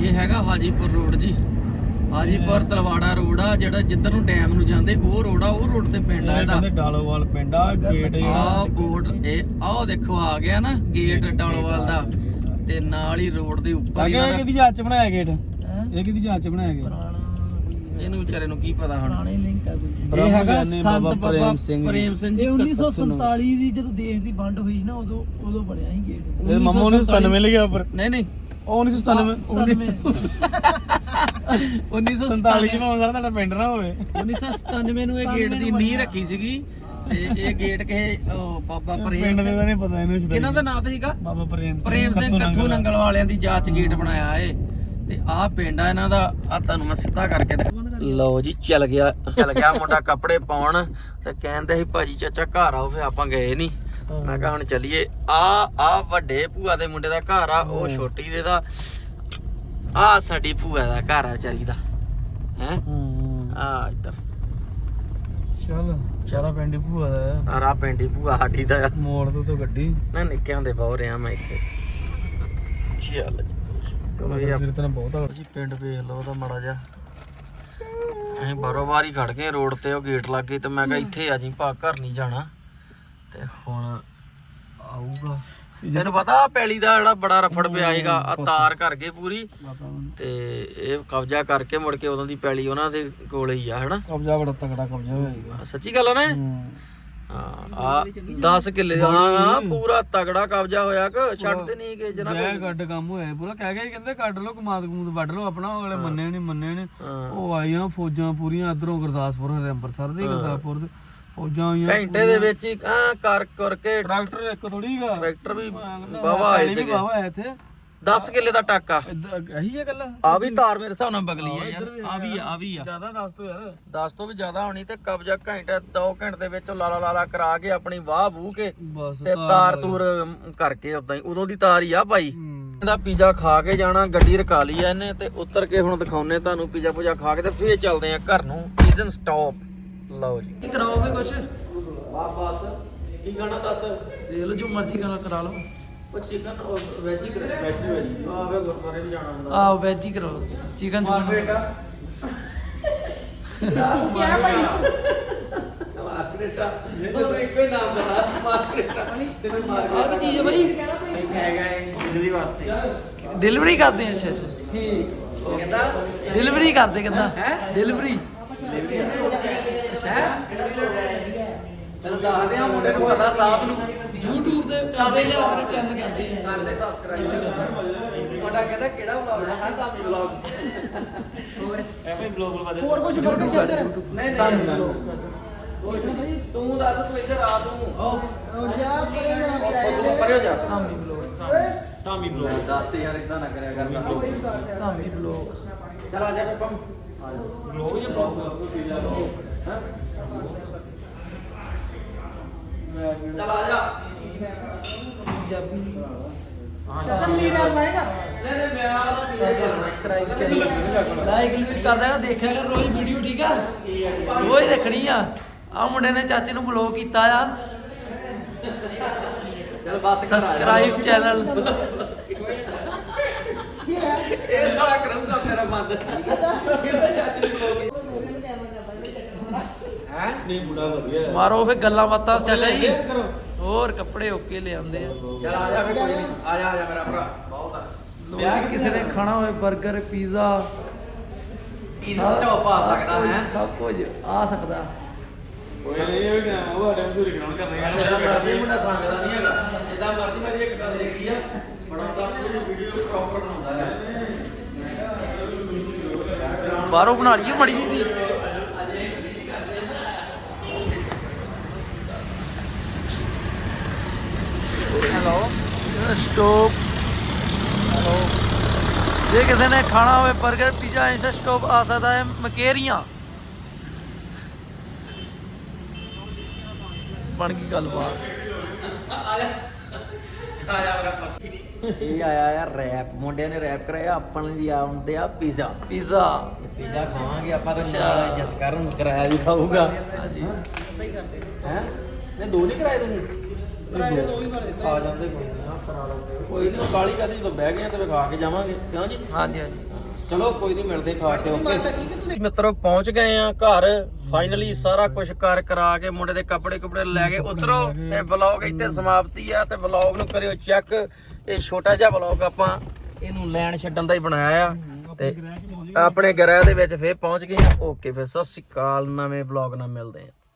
ਇਹ ਹੈਗਾ ਹਾਜੀਪੁਰ ਰੋਡ ਜੀ। ਹਾਜੀਪੁਰ ਤਲਵਾੜਾ ਰੋਡ ਆ ਜਿਹੜਾ ਜਿੱਧਰ ਨੂੰ ਡੈਮ ਨੂੰ ਜਾਂਦੇ ਉਹ ਰੋਡ ਆ ਉਹ ਰੋਡ ਤੇ ਪਿੰਡ ਆ ਇਹ ਇਹਦਾ। ਕਹਿੰਦੇ ਡਾਲੋਵਾਲ ਪਿੰਡ ਆ ਗੇਟ ਆਹ ਬੋਰਡ ਇਹ ਆਹ ਦੇਖੋ ਆ ਗਿਆ ਨਾ ਗੇਟ ਡਾਲੋਵਾਲ ਦਾ। ਤੇ ਨਾਲ ਹੀ ਰੋਡ ਦੇ ਉੱਪਰ ਹੀ ਇਹ ਕਿਹਦੀ ਜਾਂਚ ਬਣਾਇਆ ਗੇਟ? ਇਹ ਕਿਹਦੀ ਜਾਂਚ ਬਣਾਇਆ ਦਾ- ਇਹਨੂੰ ਵਿਚਾਰੇ ਨੂੰ ਕੀ ਪਤਾ ਹੁਣ? ਪੁਰਾਣੇ ਲਿੰਕ ਆ ਕੋਈ? ਇਹ ਹੈਗਾ ਸੰਤ ਬਾਬਾ ਪ੍ਰੇਮ ਸਿੰਘ ਜੀ। ਪ੍ਰੇਮ ਸਿੰਘ ਜੀ ਇਹ 1947 ਦੀ ਜਦੋਂ ਦੇਸ਼ ਦੀ ਵੰਡ ਹੋਈ ਨਾ ਉਦੋਂ ਉਦੋਂ ਬਣਿਆ ਸੀ ਗੇਟ। ਇਹ ਮੰਮਾ 1997 ਲਿਖਿਆ ਉੱਪਰ। ਨਹੀਂ ਨਹੀਂ। ਉਹ 1997 1997 47 ਭਾਵੇਂ ਸਾਡਾ ਤੁਹਾਡਾ ਪਿੰਡ ਨਾ ਹੋਵੇ। 1997 ਨੂੰ ਇਹ ਗੇਟ ਦੀ ਨੀਂਹ ਰੱਖੀ ਸੀਗੀ ਤੇ ਇਹ ਗੇਟ ਕਿਸੇ ਉਹ ਬਾਬਾ ਪ੍ਰੇਮ ਪਿੰਡ ਦੇ ਸਿੰਘ ਤਾਂ ਨਹੀਂ ਪਤਾ ਇਹਨੂੰ ਸ਼ੁਰੂ ਇਹਨਾਂ ਦਾ ਨਾਮ ਤਾਂ ਸੀਗਾ? ਬਾਬਾ ਪ੍ਰੇਮ ਸਿੰਘ ਪ੍ਰੇਮ ਸਿੰਘ ਕੱਥੂ ਨੰਗਲ। ਵਾਲਿਆਂ ਦੀ ਜਾਂਚ ਗੇਟ ਬਣਾਇਆ ਏ ਤੇ ਆਹ ਪਿੰਡ ਆ ਇਹਨਾਂ ਦਾ ਆ ਤੁਹਾਨੂੰ ਮੈਂ ਸਿੱਧਾ ਕਰਕੇ ਦਿਖਾ ਲਓ ਜੀ ਚੱਲ ਗਿਆ ਚੱਲ ਗਿਆ ਮੁੰਡਾ ਕੱਪੜੇ ਪਾਉਣ। ਤੇ ਕਹਿੰਦੇ ਸੀ ਭਾਜੀ ਚਾਚਾ ਘਰ ਆਓ ਫੇ ਆਪਾਂ ਗਏ ਨਹੀਂ ਮੈਂ ਕਿਹਾ ਹੁਣ ਚੱਲੀਏ। ਆ ਆ ਵੱਡੇ ਭੂਆ ਦੇ ਮੁੰਡੇ ਦਾ ਘਰ ਆ ਉਹ ਛੋਟੀ ਦੇ ਦਾ। ਆ ਸਾਡੀ ਭੂਆ ਦਾ ਘਰ ਆ ਵਿਚਾਰੀ ਦਾ। ਹੈ? ਆ ਇੱਧਰ। ਚੱਲ ਸਾਰਾ ਪਿੰਡ ਭੂਆ ਦਾ ਆ। ਆਰਾ ਪਿੰਡੀ ਭੂਆ ਸਾਡੀ ਦਾ। ਮੋੜ ਤੋਂ ਤੋਂ ਗੱਡੀ। ਨਾ ਨਿੱਕੇ ਹੁੰਦੇ ਬਹੁ ਰਿਆ ਮੈਂ ਇੱਥੇ। ਚੱਲ। ਚਲੋ ਇਹ ਫਿਰ ਤਾਂ ਬਹੁਤ ਆ। ਜੀ ਪਿੰਡ ਵੇਖ ਲਓ ਉਹਦਾ ਮੜਾ ਜਾ ਅਸੀਂ ਬਾਰੋ ਬਾਰ ਹੀ ਖੜ ਗਏ ਰੋਡ ਤੇ ਉਹ ਗੇਟ ਲੱਗ ਗਈ ਤੇ ਮੈਂ ਕਿਹਾ ਇੱਥੇ ਆ ਜੀ ਭਾ ਘਰ ਨਹੀਂ ਜਾਣਾ। ਤੇ ਹੁਣ ਆਊਗਾ। ਤੈਨੂੰ ਪਤਾ ਪੈਲੀ ਦਾ ਜਿਹੜਾ ਬੜਾ ਰਫੜ ਪਿਆ ਸੀਗਾ ਆ ਤਾਰ ਕਰ ਗਏ ਪੂਰੀ। ਤੇ ਇਹ ਕਬਜ਼ਾ ਕਰਕੇ ਮੁੜ ਕੇ ਉਦੋਂ ਦੀ ਪੈਲੀ ਉਹਨਾਂ ਦੇ ਕੋਲੇ ਹੀ ਆ ਹਨਾ? ਕਬਜ਼ਾ ਬੜਾ ਤਕੜਾ ਕਬਜ਼ਾ ਹੋਇਆ ਸੀਗਾ। ਸੱਚੀ ਗੱਲ ਆ ਨਾ ਇਹ? ਆ 10 ਕਿੱਲੇ ਹਾਂ ਪੂਰਾ ਤਗੜਾ ਕਬਜ਼ਾ ਹੋਇਆ ਕਿ ਛੱਡਦੇ ਨਹੀਂ ਕਿ ਜਨਾ ਜੈ ਗੱਡ ਕੰਮ ਹੋਇਆ ਪੂਰਾ। ਕਹਿ ਗਏ ਕਹਿੰਦੇ ਕੱਢ ਲਓ ਕਮਾਦ ਕਮੂਦ ਵੱਢ ਲਓ ਆਪਣਾ ਵਾਲੇ ਮੰਨੇ ਨਹੀਂ ਮੰਨੇ ਨੇ। ਉਹ ਆਈਆਂ ਫੌਜਾਂ ਪੂਰੀਆਂ ਇਧਰੋਂ ਗੁਰਦਾਸਪੁਰ ਹਰੇ ਅੰਮ੍ਰਿਤਸਰ ਦੇ ਗੁਰਦਾਸਪੁਰ ਦੇ ਫੌਜਾਂ ਆਈਆਂ ਘੰਟੇ ਦੇ ਵਿੱਚ ਹੀ ਆਂ ਕਰ ਕਰਕੇ ਟਰੈਕਟਰ ਇੱਕ ਥੋੜੀ ਹੈਗਾ। ਟਰੈਕਟਰ ਵੀ ਬਾਵਾ ਆਏ ਸੀਗੇ। ਬਾਵਾ ਆਏ ਇੱਥੇ। 10 ਕਿੱਲੇ ਦਾ ਟਾਕਾ। ਇਹੀ ਹੈ ਗੱਲ। ਆ ਵੀ ਤਾਰ ਮੇਰੇ ਹਿਸਾਬ ਨਾਲ ਬਗਲੀ ਆ ਯਾਰ। ਆ ਵੀ ਆ ਵੀ ਆ। ਜ਼ਿਆਦਾ ਦੱਸ ਤੋ ਯਾਰ। 10 ਤੋਂ ਵੀ ਜ਼ਿਆਦਾ ਹੋਣੀ ਤੇ ਕਬਜ਼ਾ ਘੰਟੇ 2 ਘੰਟੇ ਦੇ ਵਿੱਚ ਲਾਲਾ ਲਾਲਾ ਕਰਾ ਕੇ ਆਪਣੀ ਵਾਹ ਬੂ ਕੇ ਤੇ ਤਾਰ ਤੂਰ ਕਰਕੇ ਉਦਾਂ ਹੀ। ਉਦੋਂ ਦੀ ਤਾਰ ਹੀ ਆ ਭਾਈ। ਹੂੰ। ਇਹਦਾ ਪੀਜ਼ਾ ਖਾ ਕੇ ਜਾਣਾ ਗੱਡੀ ਰਕਾ ਲਈ ਆ ਇਹਨੇ ਤੇ ਉਤਰ ਕੇ ਹੁਣ ਦਿਖਾਉਨੇ ਤੁਹਾਨੂੰ ਪੀਜ਼ਾ ਪੂਜਾ ਖਾ ਕੇ ਤੇ ਫੇਰ ਚੱਲਦੇ ਆ ਘਰ ਨੂੰ। ਸੀਜ਼ਨ ਸਟਾਪ ਲਓ ਜੀ। ਕੀ ਕਰਾਓ ਫੇ ਕੁਛ? ਬਸ ਬਸ। ਕੀ ਗਾਣਾ ਦੱਸ? ਦੇਖ ਲਓ ਜੋ ਮਰਜ਼ੀ ਕਰਾ ਕਰਾ ਲਓ। ਉਹ ਚਿਕਨ ਵੈਜ ਹੀ ਕਰੇ ਵੈਜ ਵੈਜ ਆ ਵੇ ਗੁਰਦੁਆਰੇ ਵੀ ਜਾਣਾ ਹੁੰਦਾ। ਆਹ ਵੈਜ ਹੀ ਕਰਾਓ ਚਿਕਨ ਮਾਰਕਰੇਟਾ ਉਹ ਇੱਕੋ ਹੀ ਨਾਮ ਬਣਾ ਤੈਨੂੰ ਮਾਰ ਆਹ ਕੀ ਚੀਜ਼ ਹੈ ਬਈ? ਡਿਲੀਵਰੀ ਕਰਦੇ ਆ ਅੱਛਾ ਅੱਛਾ। ਠੀਕ। ਕਹਿੰਦਾ ਡਿਲੀਵਰੀ ਕਰਦੇ ਕਿੱਦਾਂ? ਡਿਲੀਵਰੀ ਤੈਨੂੰ ਦੱਸਦੇ ਆ ਮੁੰਡੇ ਨੂੰ ਪਤਾ ਸਾਹਿਬ ਨੂੰ। YouTube ਤੇ ਕਰਦੇ ਆ? ਆਪਣੇ ਚੈਨਲ ਕਰਦੇ ਆ ਕਰਦੇ ਸਬਸਕ੍ਰਾਈਬ ਮੁੰਡਾ ਕਹਿੰਦਾ ਕਿਹੜਾ ਵਲੌਗ ਦਾ ਮੈਂ ਤਾਂ ਵਲੌਗ ਹੋਰ? ਕੁਝ ਬਰਗਰ ਚੱਲਦਾ ਨਹੀਂ ਨਹੀਂ। ਤੂੰ ਦੱਸ ਤੂੰ ਇੱਧਰ ਆ ਤੂੰ। ਆਓ। ਜਾ ਪਰੇ ਤੂੰ ਪਰੇ ਹੋ ਜਾ। ਧਾਮੀ ਬਲੌਗ ਟਾਮੀ ਬਲੌਗ ਦੱਸ ਯਾਰ ਇਦਾਂ ਨਾ ਕਰਿਆ ਕਰ ਧਾਮੀ ਬਲੌਗ ਚਲ ਆ ਜਾ ਪਪਮ ਬਲੌਗ ਜਾਂ ਚਲ ਆ ਜਾ। ਤਾਂ ਨੀਰਾ ਲਾਏਗਾ। ਨਹੀਂ ਨਹੀਂ ਮੈਂ ਆ ਲਾਈਕ ਵੀ ਕਰਦਾ ਕਰ ਦੇਖਿਆ ਕਰ ਰੋਜ਼ ਵੀਡੀਓ ਠੀਕ ਆ? ਰੋਜ਼ ਦੇਖਣੀ ਆ। ਆ ਮੁੰਡੇ ਨੇ ਚਾਚੇ ਨੂੰ ਬਲੌਗ ਕੀਤਾ ਆ। ਚਲ ਬਸ ਸਬਸਕ੍ਰਾਈਬ ਚੈਨਲ ਇਹ ਸਾਰਾ ਕਰਮ ਦਾ ਮੇਰਾ ਬੰਦ। ਚਾਚੇ ਨੂੰ ਬਲੌਗ ਹੈ ਨਹੀਂ ਵਧੀਆ ਮਾਰੋ ਫੇ ਗੱਲਾਂ ਬਾਤਾਂ ਚਾਚਾ ਜੀ। ਹੋਰ ਕੱਪੜੇ ਓਕੇ ਲਿਆਂਦੇ ਆ। ਚਲ ਆ ਜਾ ਫੇ ਕੋਈ ਨਹੀਂ। ਆ ਜਾ ਆ ਜਾ ਮੇਰਾ ਭਰਾ। ਬਹੁਤ ਆ। ਵਿਆਹ ਕਿਸੇ ਨੇ ਖਾਣਾ ਹੋਵੇ 버ਗਰ ਪੀਜ਼ਾ। ਪੀਜ਼ਾ ਸਟਾਪ ਆ ਸਕਦਾ ਹੈ। ਸਭ ਕੁਝ ਆ ਸਕਦਾ। ਓਏ ਇਹ ਵੀ ਨਾ ਉਹ ਆਡਮ ਸੂਰੀ ਕਰਾਉਣ ਕਰ ਰਿਹਾ ਮੇਰਾ ਮਰਜ਼ੀ ਮੁੰਡਾ ਸੰਗਦਾ ਨਹੀਂ ਹੈਗਾ। ਜਿੱਦਾਂ ਮਰਜ਼ੀ ਮੇਰੀ ਇੱਕ ਗੱਲ ਦੇਖੀ ਆ ਬਣਾਉਂਦਾ ਪੂਰੀ ਵੀਡੀਓ ਪ੍ਰੋਪਰ ਬਣਾਉਂਦਾ ਹੈ ਬਾਹਰੋਂ ਬਣਾ ਲਈਏ ਮੜੀ ਜੀ ਦੀ ਹੈਲੋ। ਸਟੋਪ। ਹੈਲੋ। ਜੇ ਕਿਸੇ ਨੇ ਖਾਣਾ ਹੋਵੇ 버ਗਰ ਪੀਜ਼ਾ ਐਸਾ ਸਟੋਪ ਆ ਸਕਦਾ ਹੈ ਮਕੇਰੀਆਂ। ਬਣ ਗਈ ਗੱਲਬਾਤ। ਇਹ ਆਇਆ ਯਾਰ ਰੈਪ। ਮੁੰਡਿਆਂ ਨੇ ਰੈਪ ਕਰਾਇਆ ਆਪਾਂ ਲਈ ਆਉਂਦੇ ਆ ਪੀਜ਼ਾ। ਪੀਜ਼ਾ। ਪੀਜ਼ਾ ਖਾਵਾਂਗੇ ਆਪਾਂ ਤਾਂ ਅੱਛਾ। ਜਸ ਕਰਨ ਕਰਾਇਆ ਵੀ ਖਾਊਗਾ। ਹਾਂਜੀ। ਹੈ? ਨੇ ਦੋ ਨਹੀਂ ਕਰਾਏ ਤੁਸੀਂ? ਕਿਰਾਏ ਦੇ ਦੋ ਹੀ ਕਰ ਦਿੱਤੇ ਆ ਜਾਂਦੇ ਕੋਈ ਨਹੀਂ ਆ ਕਰਾ ਲਓਗੇ ਕੋਈ ਨਹੀਂ ਕਾਲੀ ਕਾਦੀ ਜਦੋਂ ਬਹਿ ਗਏ ਆ ਤੇ ਫਿਰ ਖਾ ਕੇ ਜਾਵਾਂਗੇ। ਕਿਉਂ ਜੀ? ਹਾਂਜੀ ਹਾਂਜੀ। ਚਲੋ ਕੋਈ ਨਹੀਂ ਮਿਲਦੇ ਖਾ ਕੇ ਓਕੇ। ਮਾਰਦਾ ਕੀ ਕਿ ਤੁਸੀਂ ਮਿੱਤਰੋ ਪਹੁੰਚ ਗਏ ਆ ਘਰ। ਫਾਈਨਲੀ ਸਾਰਾ ਕੁਝ ਕਰ ਕਰਾ ਕੇ ਮੁੰਡੇ ਦੇ ਕੱਪੜੇ ਕੁਪੜੇ ਲੈ ਕੇ ਉਤਰੋ ਤੇ ਵਲੌਗ ਇੱਥੇ ਸਮਾਪਤੀ ਆ ਤੇ ਵਲੌਗ ਨੂੰ ਕਰਿਓ ਚੈੱਕ ਇਹ ਛੋਟਾ ਜਿਹਾ ਵਲੌਗ ਆਪਾਂ ਇਹਨੂੰ ਲੈਣ ਛੱਡਣ ਦਾ ਹੀ ਬਣਾਇਆ ਆ। ਤੇ ਆਪਣੇ ਗ੍ਰਹਿ ਦੇ ਵਿੱਚ ਫੇਰ ਪਹੁੰਚ ਗਏ ਆ। ਓਕੇ ਫਿਰ ਸਤਿ ਸ਼੍ਰੀ ਅਕਾਲ। ਨਵੇਂ ਵਲੌਗ ਨਾਲ ਮਿਲਦੇ ਆ।